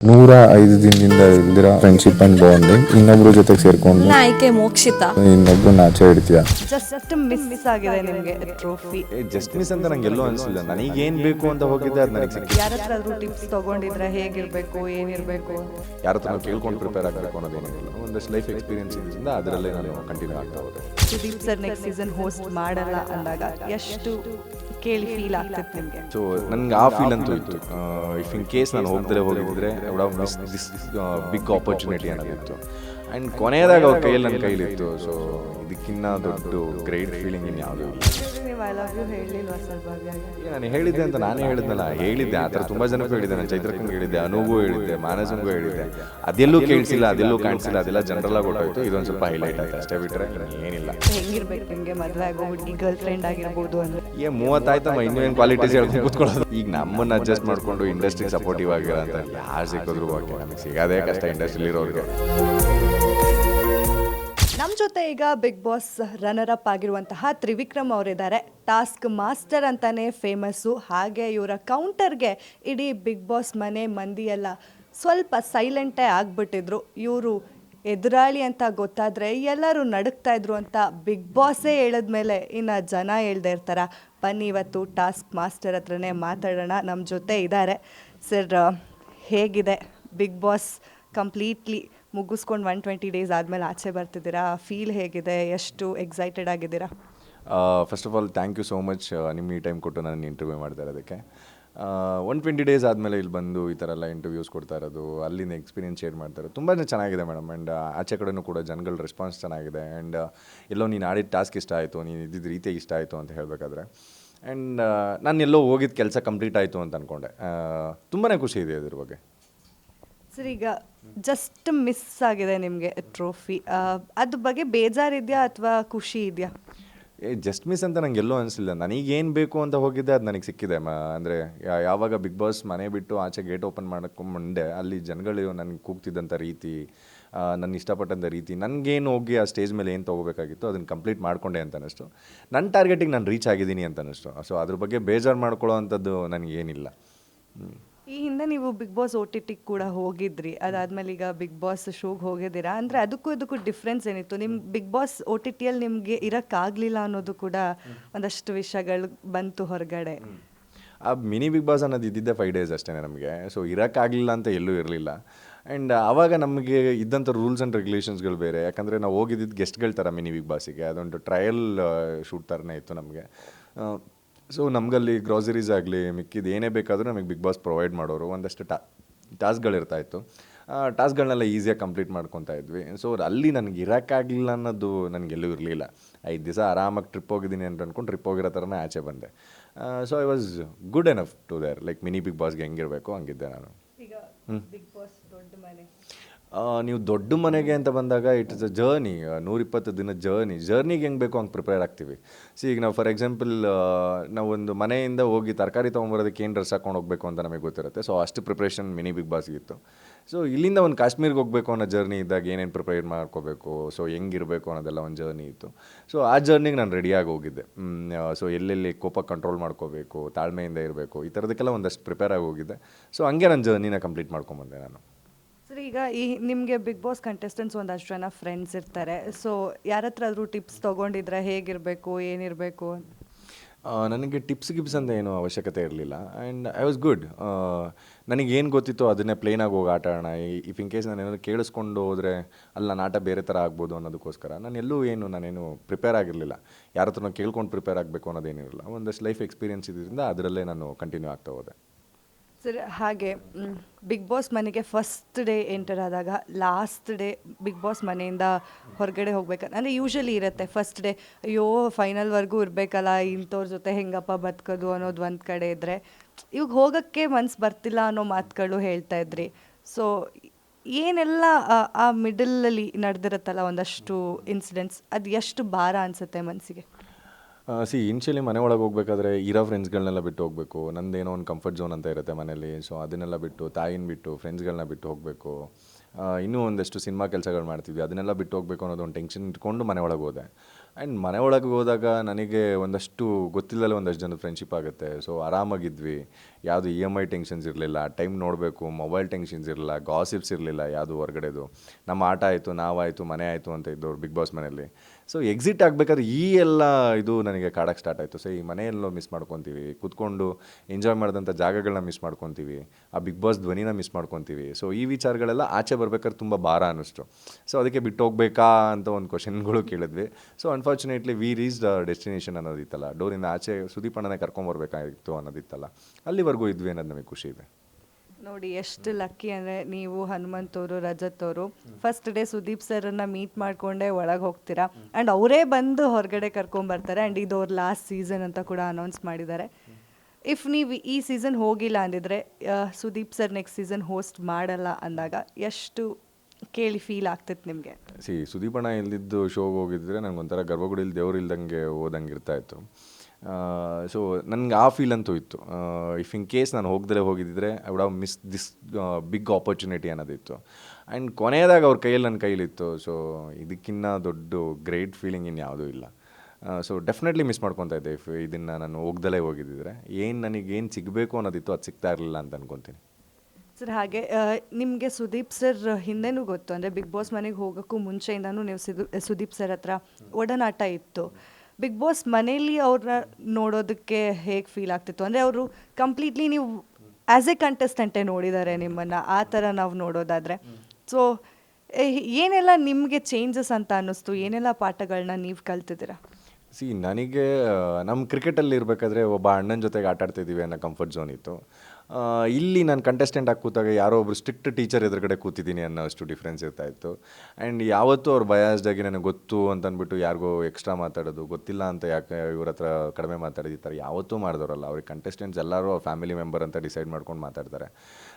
ನೂರ ಐದು ದಿನದಿಂದ ಇಲ್ದಿರ ಫ್ರೆಂಡ್ಶಿಪ್ ಅಂಡ್ ಬಾಂಡಿಂಗ್ ಇನ್ನೊಬ್ರ ಜೊತೆ ಸೇರ್ಕೊಂಡು ಆಯ್ಕೆ ಮೋಕ್ಷಿತ. ಇನ್ನೊಬ್ರು ನಾಚೆ ಇಡ್ತೀಯ ಜಸ್ಟ್ ಮಿಸ್ ಆಗಿದೆ ನಿಮಗೆ ಟ್ರೋಫಿ ಜಸ್ಟ್ ಮಿಸ್ ಅಂತ ನಂಗೆ ಎಲ್ಲೂ ಅನ್ಸಿಲ್ಲ. ನನಗೆ ಏನು ಬೇಕು ಅಂತ ಹೋಗಿದ್ದೆ ಅದು ನನಗೆ ಸಿಕ್ಕಿದೆ ಯಾರ ಹತ್ರ ಟಿಪ್ಸ್ ತಗೊಂಡಿದ್ರೆ ಹೇಗಿರ್ಬೇಕು ಏನಿರ್ಬೇಕು? ಯಾರ ಹತ್ರ ಕೇಳ್ಕೊಂಡು ಪ್ರಿಪೇರ್ ಆಗಬೇಕು ಅನ್ನೋದೇನಿಲ್ಲ. ಒಂದಷ್ಟು ಲೈಫ್ ಎಕ್ಸ್ಪೀರಿಯನ್ಸ್ ಇದ್ರಿಂದ ಅದರಲ್ಲೇ ನಾನು ಕಂಟಿನ್ಯೂ ಆಗ್ತಾ ಹೋದೆ. Sudeep sir next season host ಮಾಡಲ್ಲ ಅಂದಾಗ ಎಷ್ಟು ಕೇಳಿ ಫೀಲ್ ಆಗ್ತಿತ್ತು ನಿಮಗೆ. ಸೊ ನನಗೆ ಆ ಫೀಲ್ ಅಂತೂ ಇತ್ತು. ಇಫ್ ಇನ್ ಕೇಸ್ ನಾನು ಹೋಗದೆ ಹೋಗಿದ್ರೆ would have miss this big opportunity ಅನ್ನೋದಿತ್ತು. And ಕೊನೆಯದಾಗ ಅವ್ರ ಕೈಯಲ್ಲಿ ನನ್ನ ಕೈಲಿತ್ತು. ಸೊ ಇದಕ್ಕಿನ್ನ ದೊಡ್ಡ ಗ್ರೇಟ್ ಫೀಲಿಂಗ್ ಇನ್ನು ಯಾವುದೂ ಇಲ್ಲ ಐ ಲವ್ ಯು ಹೇಳಿಲ್ವಾ ಸರ್ ಭಾಗ್ಯಾಗೆ ನಾನು ಹೇಳಿದ್ದೆ ಅಂತ ನಾನೇ ಹೇಳಿದ್ನಲ್ಲ ಹೇಳಿದ್ದೆ ಆ ಥರ ತುಂಬ ಜನಕ್ಕೂ ಹೇಳಿದ್ದೆ ನಾನು ಚೈತ್ರಕ್ಕಂಗೆ ಹೇಳಿದ್ದೆ ಅನುಗೂ ಹೇಳಿದ್ದೆ ಮಾನಸಂಗೂ ಹೇಳಿದ್ದೆ. ಅದೆಲ್ಲೂ ಕೇಳಿಸಿಲ್ಲ ಅದೆಲ್ಲೂ ಕಾಣಿಸಿಲ್ಲ ಅದೆಲ್ಲ ಜನರಲ್ ಆಗಿ ಇದೊಂದು ಸ್ವಲ್ಪ ಹೈಲೈಟ್ ಆಯ್ತು ಅಷ್ಟೇ ಬಿಟ್ಟರೆ ಏನಿಲ್ಲ. ಹೆಂಗಿರ್ಬೇಕು ನಿಮಗೆ ಮದುವೆ ಆಗೋ ಹುಡುಗಿ ಗರ್ಲ್ ಫ್ರೆಂಡ್ ಆಗಿರ್ಬೋದು ಅಂದ್ರೆ. ಏ ಮೂವತ್ತಾಯ್ತಮ್ಮ ಇನ್ನೂ ಏನು ಕ್ವಾಲಿಟೀಸ್ ಹೇಳ್ಕೊಂಡು ಕೂತ್ಕೊಳ್ಳೋದು? ಈಗ ನಮ್ಮನ್ನು ಅಡ್ಜಸ್ಟ್ ಮಾಡಿಕೊಂಡು ಇಂಡಸ್ಟ್ರಿಗೆ ಸಪೋರ್ಟಿವ್ ಆಗಿರೋ ಅಂತ ಯಾರು ಸಿಕ್ಕಿದ್ರು ಓಕೆ ನಮಗೆ ಸಿಗೋದೇ ಕಷ್ಟ ಇಂಡಸ್ಟ್ರಿಲಿರೋರಿಗೆ ಜೊತೆ ಈಗ ಬಿಗ್ ಬಾಸ್ ರನ್ನರ್ ಅಪ್ ಆಗಿರುವಂತಹ ತ್ರಿವಿಕ್ರಮ್ ಅವರಿದ್ದಾರೆ. ಟಾಸ್ಕ್ ಮಾಸ್ಟರ್ ಅಂತಾನೆ ಫೇಮಸ್ಸು ಹಾಗೆ ಇವರ ಕೌಂಟರ್ಗೆ ಇಡೀ ಬಿಗ್ ಬಾಸ್ ಮನೆ ಮಂದಿ ಎಲ್ಲ ಸ್ವಲ್ಪ ಸೈಲೆಂಟೇ ಆಗಿಬಿಟ್ಟಿದ್ರು. ಇವರು ಎದುರಾಳಿ ಅಂತ ಗೊತ್ತಾದರೆ ಎಲ್ಲರೂ ನಡುಕ್ತಾ ಇದ್ರು ಅಂತ ಬಿಗ್ ಬಾಸೇ ಹೇಳಿದ್ಮೇಲೆ ಇನ್ನು ಜನ ಹೇಳ್ದೆ ಇರ್ತಾರ. ಬನ್ನಿ ಇವತ್ತು ಟಾಸ್ಕ್ ಮಾಸ್ಟರ್ ಹತ್ರನೇ ಮಾತಾಡೋಣ. ನಮ್ಮ ಜೊತೆ ಇದ್ದಾರೆ. ಸರ್ ಹೇಗಿದೆ ಬಿಗ್ ಬಾಸ್ ಕಂಪ್ಲೀಟ್ಲಿ ಮುಗಿಸ್ಕೊಂಡು ಒನ್ ಟ್ವೆಂಟಿ ಡೇಸ್ ಆದಮೇಲೆ ಆಚೆ ಬರ್ತಿದ್ದೀರಾ? ಫೀಲ್ ಹೇಗಿದೆ? ಎಷ್ಟು ಎಕ್ಸೈಟೆಡ್ ಆಗಿದ್ದೀರಾ? First of all thank you so much ನಿಮ್ಮ ಈ ಟೈಮ್ ಕೊಟ್ಟು ನಾನು ಇಂಟರ್ವ್ಯೂ ಮಾಡ್ತಾ ಇರೋದಕ್ಕೆ. ಒನ್ ಟ್ವೆಂಟಿ ಡೇಸ್ ಆದಮೇಲೆ ಇಲ್ಲಿ ಬಂದು ಈ ಥರ ಎಲ್ಲ ಇಂಟರ್ವ್ಯೂಸ್ ಕೊಡ್ತಾ ಇರೋದು ಅಲ್ಲಿನ ಎಕ್ಸ್ಪೀರಿಯನ್ಸ್ ಶೇರ್ ಮಾಡ್ತಾ ಇರೋದು ತುಂಬಾ ಚೆನ್ನಾಗಿದೆ ಮೇಡಮ್ ಆ್ಯಂಡ್ ಆಚೆ ಕಡೆಯೂ ಕೂಡ ಜನಗಳ ರೆಸ್ಪಾನ್ಸ್ ಚೆನ್ನಾಗಿದೆ. ಆ್ಯಂಡ್ ಎಲ್ಲೋ ನೀನು ಆಡಿದ ಟಾಸ್ಕ್ ಇಷ್ಟ ಆಯಿತು, ನೀನು ಇದ್ದಿದ್ದ ರೀತಿ ಇಷ್ಟ ಆಯಿತು ಅಂತ ಹೇಳಬೇಕಾದ್ರೆ. ಆ್ಯಂಡ್ ನಾನು ಎಲ್ಲೋ ಹೋಗಿದ್ದ ಕೆಲಸ ಕಂಪ್ಲೀಟ್ ಆಯಿತು ಅಂತ ಅಂದ್ಕೊಂಡೆ ತುಂಬಾ ಖುಷಿ ಇದೆ ಅದ್ರ ಬಗ್ಗೆ. ಸರ್ ಈಗ ಜಸ್ಟ್ ಮಿಸ್ ಆಗಿದೆ ನಿಮಗೆ ಟ್ರೋಫಿ ಅದ್ರ ಬಗ್ಗೆ ಬೇಜಾರಿದೆಯಾ ಅಥವಾ ಖುಷಿ ಇದೆಯಾ? ಏ ಜಸ್ಟ್ ಮಿಸ್ ಅಂತ ನಂಗೆ ಎಲ್ಲೂ ಅನಿಸಿಲ್ಲ. ನನಗೇನು ಬೇಕು ಅಂತ ಹೋಗಿದ್ದೆ, ಅದು ನನಗೆ ಸಿಕ್ಕಿದೆ. ಮ, ಅಂದರೆ ಯಾವಾಗ ಬಿಗ್ ಬಾಸ್ ಮನೆ ಬಿಟ್ಟು ಆಚೆ ಗೇಟ್ ಓಪನ್ ಮಾಡ್ಕೊಂಬಂಡೆ ಅಲ್ಲಿ ಜನಗಳು ನನಗೆ ಕೂಗ್ತಿದ್ದಂಥ ರೀತಿ ನನ್ನ ಇಷ್ಟಪಟ್ಟಂಥ ರೀತಿ, ನನಗೇನು ಹೋಗಿ ಆ ಸ್ಟೇಜ್ ಮೇಲೆ ಏನು ತೊಗೋಬೇಕಾಗಿತ್ತು ಅದನ್ನು ಕಂಪ್ಲೀಟ್ ಮಾಡಿಕೊಂಡೆ ಅಂತ ಅನ್ನಿಸ್ತು. ನನ್ನ ಟಾರ್ಗೆಟಿಗೆ ನಾನು ರೀಚ್ ಆಗಿದ್ದೀನಿ ಅಂತ ಅನ್ನಿಸ್ತು. ಸೊ ಅದ್ರ ಬಗ್ಗೆ ಬೇಜಾರು ಮಾಡ್ಕೊಳ್ಳೋ ಅಂಥದ್ದು ನನಗೇನಿಲ್ಲ. ಈ ಹಿಂದೆ ನೀವು ಬಿಗ್ ಬಾಸ್ ಓ ಟಿ ಟಿಗೆ ಕೂಡ ಹೋಗಿದ್ರಿ. ಅದಾದ್ಮೇಲೆ ಈಗ ಬಿಗ್ ಬಾಸ್ ಶೋಗೆ ಹೋಗಿದ್ದೀರಾ? ಅಂದರೆ ಅದಕ್ಕೂ ಇದಕ್ಕೂ ಡಿಫ್ರೆನ್ಸ್ ಏನಿತ್ತು? ನಿಮ್ಮ ಬಿಗ್ ಬಾಸ್ ಓ ಟಿ ಟಿಯಲ್ಲಿ ನಿಮಗೆ ಇರೋಕ್ಕಾಗಲಿಲ್ಲ ಅನ್ನೋದು ಕೂಡ ಒಂದಷ್ಟು ವಿಷಯಗಳು ಬಂತು ಹೊರಗಡೆ. ಆ ಮಿನಿ ಬಿಗ್ ಬಾಸ್ ಅನ್ನೋದು ಇದ್ದಿದ್ದೆ ಫೈವ್ ಡೇಸ್ ಅಷ್ಟೇ ನಮಗೆ. ಸೊ ಇರೋಕ್ಕಾಗಲಿಲ್ಲ ಅಂತ ಎಲ್ಲೂ ಇರಲಿಲ್ಲ. ಆ್ಯಂಡ್ ಆವಾಗ ನಮಗೆ ಇದ್ದಂಥ ರೂಲ್ಸ್ ಆ್ಯಂಡ್ ರೆಗ್ಯುಲೇಷನ್ಸ್ಗಳು ಬೇರೆ. ಯಾಕಂದರೆ ನಾವು ಹೋಗಿದ್ದಿದ್ದು ಗೆಸ್ಟ್ಗಳ ಥರ ಮಿನಿ ಬಿಗ್ ಬಾಸಿಗೆ ಅದೊಂದು ಟ್ರಯಲ್ ಶೂಟ್ ಥರನೇ ಇತ್ತು ನಮಗೆ. ಸೊ ನಮಗಲ್ಲಿ ಗ್ರಾಸರೀಸ್ ಆಗಲಿ ಮಿಕ್ಕಿದ ಏನೇ ಬೇಕಾದರೂ ನಮಗೆ ಬಿಗ್ ಬಾಸ್ ಪ್ರೊವೈಡ್ ಮಾಡೋರು. ಒಂದಷ್ಟು ಟಾ ಟಾಸ್ಕ್ಗಳಿರ್ತಾ ಇತ್ತು ಟಾಸ್ಕ್ಗಳನ್ನೆಲ್ಲ ಈಸಿಯಾಗಿ ಕಂಪ್ಲೀಟ್ ಮಾಡ್ಕೊತಾ ಇದ್ವಿ. ಸೊ ಅಲ್ಲಿ ನನಗೆ ಇರೋಕ್ಕಾಗಲಿಲ್ಲ ಅನ್ನೋದು ನನಗೆ ಎಲ್ಲೂ ಇರಲಿಲ್ಲ. ಐದು ದಿವಸ ಆರಾಮಾಗಿ ಟ್ರಿಪ್ ಹೋಗಿದ್ದೀನಿ ಅಂತ ಅಂದ್ಕೊಂಡು ಟ್ರಿಪ್ ಹೋಗಿರೋ ಥರನೇ ಆಚೆ ಬಂದೆ. So I was good enough to there like mini Bigg ಬಾಸ್ಗೆ ಹೆಂಗಿರಬೇಕು ಹಂಗಿದ್ದೆ ನಾನು. ಈಗ ಬಿಗ್ ಬಾಸ್ ದೊಡ್ಡ ಮನೆ ಆ, ನೀವು ದೊಡ್ಡ ಮನೆಗೆ ಅಂತ ಬಂದಾಗ ಇಟ್ ಇಸ್ ಅ ಜರ್ನಿ ನೂರಿಪ್ಪತ್ತು ದಿನ ಜರ್ನಿ ಜರ್ನಿಗೆ ಹೆಂಗೆ ಬೇಕು ಹಂಗೆ ಪ್ರಿಪೇರ್ ಆಗ್ತೀವಿ. ಸಿ ಈಗ ನಾವು ಫಾರ್ ಎಕ್ಸಾಂಪಲ್ ನಾವೊಂದು ಮನೆಯಿಂದ ಹೋಗಿ ತರಕಾರಿ ತೊಗೊಂಬರೋದಕ್ಕೆ ಏನು ಡ್ರೆಸ್ ಹಾಕೊಂಡು ಹೋಗಬೇಕು ಅಂತ ನಮಗೆ ಗೊತ್ತಿರುತ್ತೆ. ಸೊ ಅಷ್ಟು ಪ್ರಿಪ್ರೇಷನ್ ಮಿನಿ ಬಿಗ್ ಬಾಸ್ಗಿತ್ತು ಸೊ ಇಲ್ಲಿಂದ ಒಂದು ಕಾಶ್ಮೀರ್ಗೆ ಹೋಗಬೇಕು ಅನ್ನೋ ಜರ್ನಿ ಇದ್ದಾಗ ಏನೇನು ಪ್ರಿಪೇರ್ ಮಾಡ್ಕೋಬೇಕು? ಸೊ ಹೆಂಗಿರಬೇಕು ಅನ್ನೋದೆಲ್ಲ ಒಂದು ಜರ್ನಿ ಇತ್ತು. ಸೊ ಆ ಜರ್ನಿಗೆ ನಾನು ರೆಡಿಯಾಗಿ ಹೋಗಿದ್ದೆ. ಸೊ ಎಲ್ಲೆಲ್ಲಿ ಕೋಪ ಕಂಟ್ರೋಲ್ ಮಾಡ್ಕೋಬೇಕು, ತಾಳ್ಮೆಯಿಂದ ಇರಬೇಕು, ಈ ಥರದಕ್ಕೆಲ್ಲ ಒಂದಷ್ಟು ಪ್ರಿಪೇರ್ ಆಗಿ ಹೋಗಿದ್ದೆ. ಸೊ ಹಂಗೆ ನನ್ನ ಜರ್ನಿನ ಕಂಪ್ಲೀಟ್ ಮಾಡ್ಕೊಂಬಂದೆ ನಾನು. ಈಗ ಈ ನಿಮಗೆ ಬಿಗ್ ಬಾಸ್ ಕಂಟೆಸ್ಟೆಂಟ್ಸ್ ಒಂದಷ್ಟು ಜನ ಫ್ರೆಂಡ್ಸ್ ಇರ್ತಾರೆ. ಸೊ ಯಾರ ಹತ್ರ ಆದರೂ ಟಿಪ್ಸ್ ತೊಗೊಂಡಿದ್ರೆ ಹೇಗಿರಬೇಕು, ಏನಿರಬೇಕು? ನನಗೆ ಟಿಪ್ಸ್ ಗಿಪ್ಸ್ ಅಂತ ಏನು ಅವಶ್ಯಕತೆ ಇರಲಿಲ್ಲ. ಆ್ಯಂಡ್ ಐ ವಾಸ್ ಗುಡ್ ನನಗೆ ಏನು ಗೊತ್ತಿತ್ತು ಅದನ್ನೇ ಪ್ಲೇನಾಗಿ ಹೋಗಿ ಆಟ ಆಡೋಣ. ಇಫ್ ಇನ್ ಕೇಸ್ ನಾನು ಏನಾದ್ರು ಕೇಳಿಸ್ಕೊಂಡು ಹೋದರೆ ಅಲ್ಲ, ನಾನು ಆಟ ಬೇರೆ ಥರ ಆಗ್ಬೋದು ಅನ್ನೋದಕ್ಕೋಸ್ಕರ ನಾನು ಎಲ್ಲೂ ಏನು ನಾನೇನು ಪ್ರಿಪೇರ್ ಆಗಿರಲಿಲ್ಲ. ಯಾರ ಹತ್ರ ಕೇಳ್ಕೊಂಡು ಪ್ರಿಪೇರ್ ಆಗಬೇಕು ಅನ್ನೋದೇನಿರಲಿಲ್ಲ. ಒಂದಷ್ಟು ಲೈಫ್ ಎಕ್ಸ್ಪೀರಿಯನ್ಸ್ ಇದರಿಂದ ಅದರಲ್ಲೇ ನಾನು ಕಂಟಿನ್ಯೂ ಆಗ್ತಾ ಹೋದೆ. ಸರ್, ಹಾಗೆ ಬಿಗ್ ಬಾಸ್ ಮನೆಗೆ ಫಸ್ಟ್ ಡೇ ಎಂಟರ್ ಆದಾಗ ಲಾಸ್ಟ್ ಡೇ ಬಿಗ್ ಬಾಸ್ ಮನೆಯಿಂದ ಹೊರಗಡೆ ಹೋಗ್ಬೇಕಂತ, ಅಂದರೆ ಯೂಶಲಿ ಇರುತ್ತೆ ಫಸ್ಟ್ ಡೇ ಅಯ್ಯೋ ಫೈನಲ್ವರೆಗೂ ಇರಬೇಕಲ್ಲ ಇಂಥವ್ರ ಜೊತೆ ಹೆಂಗಪ್ಪ ಬದುಕೋದು ಅನ್ನೋದು ಒಂದು ಕಡೆ ಇದ್ದರೆ ಇವಾಗ ಹೋಗೋಕ್ಕೆ ಮನ್ಸು ಬರ್ತಿಲ್ಲ ಅನ್ನೋ ಮಾತುಗಳು ಹೇಳ್ತಾ ಇದ್ರಿ. ಸೊ ಏನೆಲ್ಲ, ಆ- ಮಿಡಲಲ್ಲಿ ನಡೆದಿರುತ್ತಲ್ಲ ಒಂದಷ್ಟು ಇನ್ಸಿಡೆಂಟ್ಸ್ ಅದು ಎಷ್ಟು ಭಾರ ಅನಿಸುತ್ತೆ ಮನಸ್ಸಿಗೆ ಸಿ ಇನ್ಷಿಯಲಿ ಮನೆ ಒಳಗೆ ಹೋಗ್ಬೇಕಾದ್ರೆ ಇರೋ ಫ್ರೆಂಡ್ಸ್ಗಳನ್ನೆಲ್ಲ ಬಿಟ್ಟು ಹೋಗಬೇಕು. ನಂದೇನೋ ಒಂದು ಕಂಫರ್ಟ್ ಝೋನ್ ಅಂತ ಇರುತ್ತೆ ಮನೇಲಿ. ಸೊ ಅದನ್ನೆಲ್ಲ ಬಿಟ್ಟು, ತಾಯಿನ ಬಿಟ್ಟು ಫ್ರೆಂಡ್ಸ್ಗಳನ್ನ ಬಿಟ್ಟು ಹೋಗಬೇಕು. ಇನ್ನೂ ಒಂದಷ್ಟು ಸಿನಿಮಾ ಕೆಲಸಗಳು ಮಾಡ್ತಿದ್ವಿ. ಅದನ್ನೆಲ್ಲ ಬಿಟ್ಟು ಹೋಗಬೇಕು ಅನ್ನೋದು ಒಂದು ಟೆನ್ಷನ್ ಇಟ್ಕೊಂಡು ಮನೆ ಒಳಗೆ ಹೋದೆ. ಆ್ಯಂಡ್ ಮನೆ ಒಳಗೆ ಹೋದಾಗ ನನಗೆ ಒಂದಷ್ಟು ಗೊತ್ತಿಲ್ಲಲ್ಲ ಒಂದಷ್ಟು ಜನದ ಫ್ರೆಂಡ್ಶಿಪ್ ಆಗುತ್ತೆ. ಸೊ ಆರಾಮಾಗಿದ್ವಿ. ಯಾವುದು ಇ ಎಂ ಐ ಟೆನ್ಷನ್ಸ್ ಇರಲಿಲ್ಲ ಟೈಮ್ ನೋಡಬೇಕು ಮೊಬೈಲ್ ಟೆನ್ಷನ್ಸ್ ಇರಲಿಲ್ಲ ಗಾಸಿಪ್ಸ್ ಇರಲಿಲ್ಲ ಯಾವುದು ಹೊರಗಡೆದು. ನಮ್ಮ ಆಟ ಆಯಿತು ನಾವಾಯಿತು ಮನೆ ಆಯಿತು ಅಂತ ಇದ್ದವ್ರು ಬಿಗ್ ಬಾಸ್ ಮನೆಯಲ್ಲಿ. ಸೊ ಎಕ್ಸಿಟ್ ಆಗಬೇಕಾದ್ರೆ ಈ ಎಲ್ಲ ಇದು ನನಗೆ ಕಾಡಕ್ಕೆ ಸ್ಟಾರ್ಟ್ ಆಯಿತು. ಸೊ ಈ ಮನೆಯಲ್ಲೋ ಮಿಸ್ ಮಾಡ್ಕೊತೀವಿ. ಕೂತ್ಕೊಂಡು ಎಂಜಾಯ್ ಮಾಡಿದಂಥ ಜಾಗಗಳನ್ನ ಮಿಸ್ ಮಾಡ್ಕೊತೀವಿ. ಆ ಬಿಗ್ ಬಾಸ್ ಧ್ವನಿನ ಮಿಸ್ ಮಾಡ್ಕೊತೀವಿ. ಸೊ ಈ ವಿಚಾರಗಳೆಲ್ಲ ಆಚೆ ಬರ್ಬೇಕಾದ್ರೆ ತುಂಬ ಭಾರ ಅನ್ನಿಸ್ತು. ಸೊ ಅದಕ್ಕೆ ಬಿಟ್ಟು ಹೋಗ್ಬೇಕಾ ಅಂತ ಒಂದು ಕ್ವಶನ್ಗಳು ಕೇಳಿದ್ವಿ. So unfortunately we reach destination ಅನ್ನೋದಿತ್ತಲ್ಲ. ಡೋರಿಂದ ಆಚೆ ಸುದೀಪ್ ಅಣ್ಣನೇ ಕರ್ಕೊಂಬರ್ಬೇಕಾಗಿತ್ತು ಅನ್ನೋದಿತ್ತಲ್ಲ. ಅಲ್ಲಿವರೆಗೂ ಇದ್ವಿ ಅನ್ನೋದು ನಮಗೆ ಖುಷಿ ಇದೆ. ನೋಡಿ ಎಷ್ಟು ಲಕ್ಕಿ ಅಂದರೆ ನೀವು ಹನುಮಂತ್ ಅವರು ರಜತ್ ಅವರು. ಫಸ್ಟ್ ಡೇ ಸುದೀಪ್ ಸರ್ನ ಮೀಟ್ ಮಾಡಿಕೊಂಡೇ ಒಳಗೆ ಹೋಗ್ತೀರಾ? ಆ್ಯಂಡ್ ಅವರೇ ಬಂದು ಹೊರಗಡೆ ಕರ್ಕೊಂಬರ್ತಾರೆ ಆ್ಯಂಡ್ ಇದು ಅವ್ರು ಲಾಸ್ಟ್ ಸೀಸನ್ ಅಂತ ಕೂಡ ಅನೌನ್ಸ್ ಮಾಡಿದ್ದಾರೆ. ಇಫ್ ನೀವು ಈ ಸೀಸನ್ ಹೋಗಿಲ್ಲ ಅಂದಿದ್ರೆ Sudeep sir next season host ಮಾಡಲ್ಲ ಅಂದಾಗ ಎಷ್ಟು ಕೇಳಿ ಫೀಲ್ ಆಗ್ತಿತ್ತು ನಿಮಗೆ? ಸಿ ಸುದೀಪಣ್ಣ ಇಲ್ದಿದ್ದು ಶೋಗೆ ಹೋಗಿದ್ರೆ ನನಗೊಂಥರ ಗರ್ಭಗುಡಿಲಿ ದೇವ್ರು ಇಲ್ದಂಗೆ ಹೋದಂಗೆ ಇರ್ತಾ ಇತ್ತು. ಸೊ ನನಗೆ ಆ ಫೀಲ್ ಅಂತೂ ಇತ್ತು. ಇಫ್ ಇನ್ ಕೇಸ್ ನಾನು ಹೋಗ್ದಲೇ ಹೋಗಿದ್ದಿದ್ರೆ I would have miss this big opportunity ಅನ್ನೋದಿತ್ತು and ಕೊನೆಯದಾಗ ಅವ್ರ ಕೈಯಲ್ಲಿ ನನ್ನ ಕೈಲಿತ್ತು. ಸೊ ಇದಕ್ಕಿನ್ನ ದೊಡ್ಡ ಗ್ರೇಟ್ ಫೀಲಿಂಗ್ ಇನ್ನು ಯಾವುದೂ ಇಲ್ಲ. ಸೊ ಡೆಫಿನೆಟ್ಲಿ ಮಿಸ್ ಮಾಡ್ಕೊತಾ ಇದ್ದೆ. ಇಫ್ ಇದನ್ನು ನಾನು ಹೋಗ್ದಲೇ ಹೋಗಿದ್ದಿದ್ರೆ, ಏನು ನನಗೆ ಏನು ಸಿಗಬೇಕು ಅನ್ನೋದಿತ್ತು ಅದು ಸಿಗ್ತಾ ಇರಲಿಲ್ಲ ಅಂತ ಅನ್ಕೊತೀನಿ. ಸರ್, ಹಾಗೆ ನಿಮಗೆ ಸುದೀಪ್ ಸರ್ ಹಿಂದೆನೂ ಗೊತ್ತು, ಅಂದರೆ ಬಿಗ್ ಬಾಸ್ ಮನೆಗೆ ಹೋಗೋಕ್ಕೂ ಮುಂಚೆಯಿಂದನೂ ನೀವು ಸಿದು, ಸುದೀಪ್ ಸರ್ ಹತ್ರ ಒಡನಾಟ ಇತ್ತು. ಬಿಗ್ ಬಾಸ್ ಮನೇಲಿ ಅವ್ರನ್ನ ನೋಡೋದಕ್ಕೆ ಹೇಗೆ ಫೀಲ್ ಆಗ್ತಿತ್ತು? ಅಂದರೆ ಅವರು ಕಂಪ್ಲೀಟ್ಲಿ ನೀವು ಆ್ಯಸ್ ಎ ಕಂಟೆಸ್ಟೆಂಟೇ ನೋಡಿದ್ದಾರೆ ನಿಮ್ಮನ್ನು, ಆ ಥರ ನಾವು ನೋಡೋದಾದರೆ. ಸೊ ಏನೆಲ್ಲ ನಿಮಗೆ ಚೇಂಜಸ್ ಅಂತ ಅನ್ನಿಸ್ತು? ಏನೆಲ್ಲ ಪಾಠಗಳನ್ನ ನೀವು ಕಲ್ತಿದ್ದೀರಾ? ಸಿ ನನಗೆ ನಮ್ಮ ಕ್ರಿಕೆಟಲ್ಲಿ ಇರಬೇಕಾದ್ರೆ ಒಬ್ಬ ಅಣ್ಣನ ಜೊತೆಗೆ ಆಟ ಆಡ್ತಿದ್ದೀವಿ ಅನ್ನೋ ಕಂಫರ್ಟ್ ಝೋನ್ ಇತ್ತು. ಇಲ್ಲಿ ನಾನು ಕಂಟೆಸ್ಟೆಂಟ್ ಆಗಿ ಕೂತಾಗ ಯಾರೋ ಒಬ್ಬರು ಸ್ಟ್ರಿಕ್ಟ್ ಟೀಚರ್ ಎದುರುಗಡೆ ಕೂತಿದ್ದೀನಿ ಅನ್ನೋ ಅಷ್ಟು ಡಿಫ್ರೆನ್ಸ್ ಇರ್ತಾ ಇತ್ತು. ಆ್ಯಂಡ್ ಯಾವತ್ತೂ ಅವ್ರು ಬಯಾಸ್ಡಾಗಿ ನನಗೆ ಗೊತ್ತು ಅಂತ ಅಂದ್ಬಿಟ್ಟು ಯಾರಿಗೋ ಎಕ್ಸ್ಟ್ರಾ ಮಾತಾಡೋದು, ಗೊತ್ತಿಲ್ಲ ಅಂತ ಯಾಕೆ ಇವ್ರ ಹತ್ರ ಕಡಿಮೆ ಮಾತಾಡಿದ ಥರ ಯಾವತ್ತೂ ಮಾಡಿದವರಲ್ಲ ಅವ್ರಿಗೆ ಕಂಟೆಸ್ಟೆಂಟ್ಸ್ ಎಲ್ಲರೂ ಫ್ಯಾಮಿಲಿ ಮೆಂಬರ್ ಅಂತ ಡಿಸೈಡ್ ಮಾಡ್ಕೊಂಡು ಮಾತಾಡ್ತಾರೆ.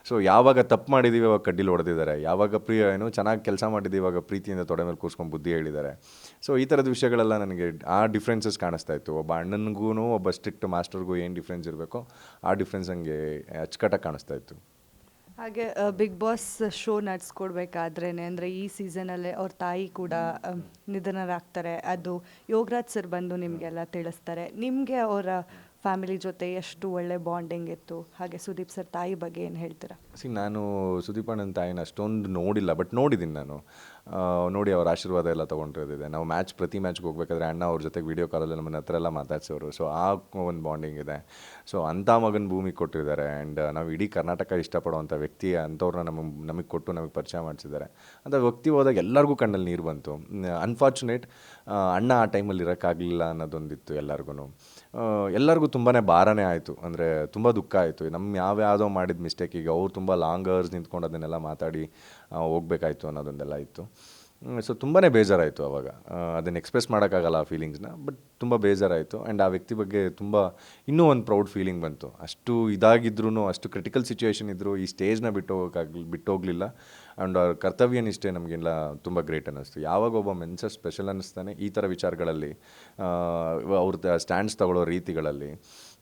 ಸೊ ಯಾವಾಗ ತಪ್ಪು ಮಾಡಿದ್ದೀವಿ ಅವಾಗ ಕಡ್ಡಿಲಿ ಹೊಡೆದಿದ್ದಾರೆ. ಯಾವಾಗ ಪ್ರಿಯ ಏನು ಚೆನ್ನಾಗಿ ಕೆಲಸ ಮಾಡಿದ್ದೀವಿ ಇವಾಗ ಪ್ರೀತಿಯಿಂದ ತೊಡೆ ಮೇಲೆ ಕೂರ್ಸ್ಕೊಂಡು ಬುದ್ಧಿ ಹೇಳಿದ್ದಾರೆ. ಸೊ ಈ ಥರದ ವಿಷಯಗಳೆಲ್ಲ ನನಗೆ ಆ ಡಿಫ್ರೆನ್ಸಸ್ ಕಾಣಿಸ್ತಾ ಇತ್ತು. ಒಬ್ಬ ಅಣ್ಣನಿಗೂ ಒಬ್ಬ ಸ್ಟ್ರಿಕ್ಟ್ ಮಾಸ್ಟರ್ಗೂ ಏನು ಡಿಫ್ರೆನ್ಸ್ ಇರಬೇಕೋ, ಆ ಡಿಫ್ರೆನ್ಸ್ ಹಂಗೆ ಅಚ್ಚುಕಟ್ಟಾಗಿ ಕಾಣಿಸ್ತಾ ಇತ್ತು. ಹಾಗೆ ಬಿಗ್ ಬಾಸ್ ಶೋ ನಡೆಸ್ಕೊಡ್ಬೇಕಾದ್ರೆ ಅಂದರೆ ಈ ಸೀಸನಲ್ಲೇ ಅವ್ರ ತಾಯಿ ಕೂಡ ನಿಧನರಾಗ್ತಾರೆ. ಅದು ಯೋಗರಾಜ್ ಸರ್ ಬಂದು ನಿಮಗೆಲ್ಲ ತಿಳಿಸ್ತಾರೆ. ನಿಮಗೆ ಅವರ ಫ್ಯಾಮಿಲಿ ಜೊತೆ ಎಷ್ಟು ಒಳ್ಳೆ ಬಾಂಡಿಂಗ್ ಇತ್ತು? ಹಾಗೆ ಸುದೀಪ್ ಸರ್ ತಾಯಿ ಬಗ್ಗೆ ಏನು ಹೇಳ್ತೀರಾ? ಸಿ ನಾನು ಸುದೀಪ್ ಅಣ್ಣನ ತಾಯಿನ ಅಷ್ಟೊಂದು ನೋಡಿಲ್ಲ ಬಟ್ ನೋಡಿದ್ದೀನಿ ನಾನು. ನೋಡಿ ಅವ್ರ ಆಶೀರ್ವಾದ ಎಲ್ಲ ತೊಗೊಂಡಿರೋದಿದೆ. ನಾವು ಮ್ಯಾಚ್ ಪ್ರತಿ ಮ್ಯಾಚ್ಗೆ ಹೋಗ್ಬೇಕಾದ್ರೆ ಅಣ್ಣ ಅವ್ರ ಜೊತೆಗೆ ವೀಡಿಯೋ ಕಾಲಲ್ಲಿ ನಮ್ಮನ್ನ ಹತ್ರ ಎಲ್ಲ ಮಾತಾಡ್ಸೋರು. ಸೊ ಆ ಒಂದು ಬಾಂಡಿಂಗ್ ಇದೆ. ಸೊ ಅಂಥ ಮಗನ ಭೂಮಿ ಕೊಟ್ಟಿದ್ದಾರೆ. ಆ್ಯಂಡ್ ನಾವು ಇಡೀ ಕರ್ನಾಟಕ ಇಷ್ಟಪಡುವಂಥ ವ್ಯಕ್ತಿ ಅಂಥವ್ರನ್ನ ನಮಗೆ ನಮಗೆ ಕೊಟ್ಟು ನಮಗೆ ಪರಿಚಯ ಮಾಡಿಸಿದ್ದಾರೆ. ಅಂತ ವ್ಯಕ್ತಿ ಹೋದಾಗ ಎಲ್ಲರಿಗೂ ಕಣ್ಣಲ್ಲಿ ನೀರು ಬಂತು. ಅನ್ಫಾರ್ಚುನೇಟ್ ಅಣ್ಣ ಆ ಟೈಮಲ್ಲಿ ಇರೋಕ್ಕಾಗಲಿಲ್ಲ ಅನ್ನೋದೊಂದಿತ್ತು ಎಲ್ಲರಿಗೂ ಎಲ್ಲರಿಗೂ ತುಂಬಾ ಭಾರನೇ ಆಯಿತು. ಅಂದರೆ ತುಂಬ ದುಃಖ ಆಯಿತು. ನಮ್ಮ ಯಾವ ಯಾವುದೋ ಮಾಡಿದ ಮಿಸ್ಟೇಕಿಗೆ ಅವ್ರು ತುಂಬ ಲಾಂಗ್ ಅವರ್ಸ್ ನಿಂತ್ಕೊಂಡು ಅದನ್ನೆಲ್ಲ ಮಾತಾಡಿ ಹೋಗ್ಬೇಕಾಯ್ತು ಅನ್ನೋದೊಂದೆಲ್ಲ ಇತ್ತು. ಸೊ ತುಂಬಾ ಬೇಜಾರಾಯಿತು ಅವಾಗ. ಅದನ್ನು ಎಕ್ಸ್ಪ್ರೆಸ್ ಮಾಡೋಕ್ಕಾಗಲ್ಲ ಆ ಫೀಲಿಂಗ್ಸ್ನ ಬಟ್ ತುಂಬ ಬೇಜಾರಾಯಿತು. ಆ್ಯಂಡ್ ಆ ವ್ಯಕ್ತಿ ಬಗ್ಗೆ ತುಂಬ, ಇನ್ನೂ ಒಂದು ಪ್ರೌಡ್ ಫೀಲಿಂಗ್ ಬಂತು. ಅಷ್ಟು ಇದಾಗಿದ್ರೂ ಅಷ್ಟು ಕ್ರಿಟಿಕಲ್ ಸಿಚುವೇಷನ್ ಇದ್ದರೂ ಈ ಸ್ಟೇಜ್ನ ಬಿಟ್ಟು ಹೋಗೋಕ್ಕಾಗಲಿ, ಬಿಟ್ಟು ಹೋಗಲಿಲ್ಲ. ಆ್ಯಂಡ್ ಅವ್ರ ಕರ್ತವ್ಯ ನಿಷ್ಠೆ ನಮಗೆಲ್ಲ ತುಂಬ ಗ್ರೇಟ್ ಅನ್ನಿಸ್ತು. ಯಾವಾಗ ಒಬ್ಬ ಮೆನ್ಸರ್ ಸ್ಪೆಷಲ್ ಅನ್ನಿಸ್ತಾನೆ, ಈ ಥರ ವಿಚಾರಗಳಲ್ಲಿ ಅವ್ರ ಸ್ಟ್ಯಾಂಡ್ಸ್ ತಗೊಳ್ಳೋ ರೀತಿಗಳಲ್ಲಿ.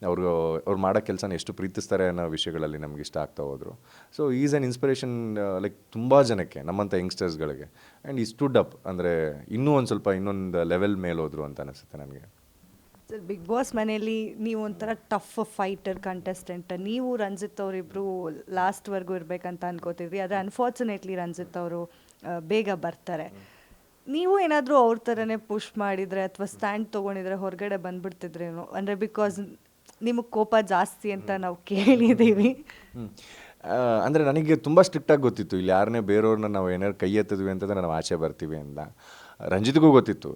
ಅವರು, ಅವ್ರು ಮಾಡೋ ಕೆಲಸನ ಎಷ್ಟು ಪ್ರೀತಿಸ್ತಾರೆ ಅನ್ನೋ ವಿಷಯಗಳಲ್ಲಿ ನಮ್ಗೆ ಇಷ್ಟ ಆಗ್ತಾ ಹೋದರು. So is an inspiration like ತುಂಬ ಜನಕ್ಕೆ ನಮ್ಮಂಥ ಯಂಗ್ಸ್ಟರ್ಸ್ಗಳಿಗೆ ಆ್ಯಂಡ್ ಈ ಸ್ಟುಡ್ ಅಪ್ ಅಂದರೆ ಇನ್ನೂ ಒಂದು ಸ್ವಲ್ಪ ಇನ್ನೊಂದು ಲೆವೆಲ್ ಮೇಲೆ ಹೋದರು ಅಂತ ಅನಿಸುತ್ತೆ ನನಗೆ. ಸರ್ ಬಿಗ್ ಬಾಸ್ ಮನೆಯಲ್ಲಿ ನೀವು ಒಂಥರ ಟಫ್ ಫೈಟರ್ ಕಂಟೆಸ್ಟೆಂಟ್ ನೀವು ರಂಜಿತ್ ಅವರಿಬ್ಬರು ಲಾಸ್ಟ್ವರೆಗೂ ಇರಬೇಕಂತ ಅನ್ಕೋತಿದ್ವಿ. ಆದರೆ ಅನ್ಫಾರ್ಚುನೇಟ್ಲಿ ರಂಜಿತ್ ಅವರು ಬೇಗ ಬರ್ತಾರೆ. ನೀವು ಏನಾದರೂ ಅವ್ರ ಥರನೇ ಪುಷ್ ಮಾಡಿದರೆ ಅಥವಾ ಸ್ಟ್ಯಾಂಡ್ ತೊಗೊಂಡಿದ್ರೆ ಹೊರಗಡೆ ಬಂದ್ಬಿಡ್ತಿದ್ರೇನೋ, ಅಂದರೆ ಬಿಕಾಸ್ ನಿಮಗೆ ಕೋಪ ಜಾಸ್ತಿ ಅಂತ ನಾವು ಕೇಳಿದ್ದೀವಿ ಅಂದರೆ ನನಗೆ ತುಂಬ ಸ್ಟ್ರಿಕ್ಟಾಗಿ ಗೊತ್ತಿತ್ತು ಇಲ್ಲಿ ಯಾರನ್ನೇ ಬೇರೆಯವ್ರನ್ನ ನಾವು ಏನಾದ್ರು ಕೈ ಎತ್ತಿದ್ವಿ ಅಂತಂದ್ರೆ ನಾವು ಆಚೆ ಬರ್ತೀವಿ ಅಂತ. ರಂಜಿತ್ಗೂ ಗೊತ್ತಿತ್ತು.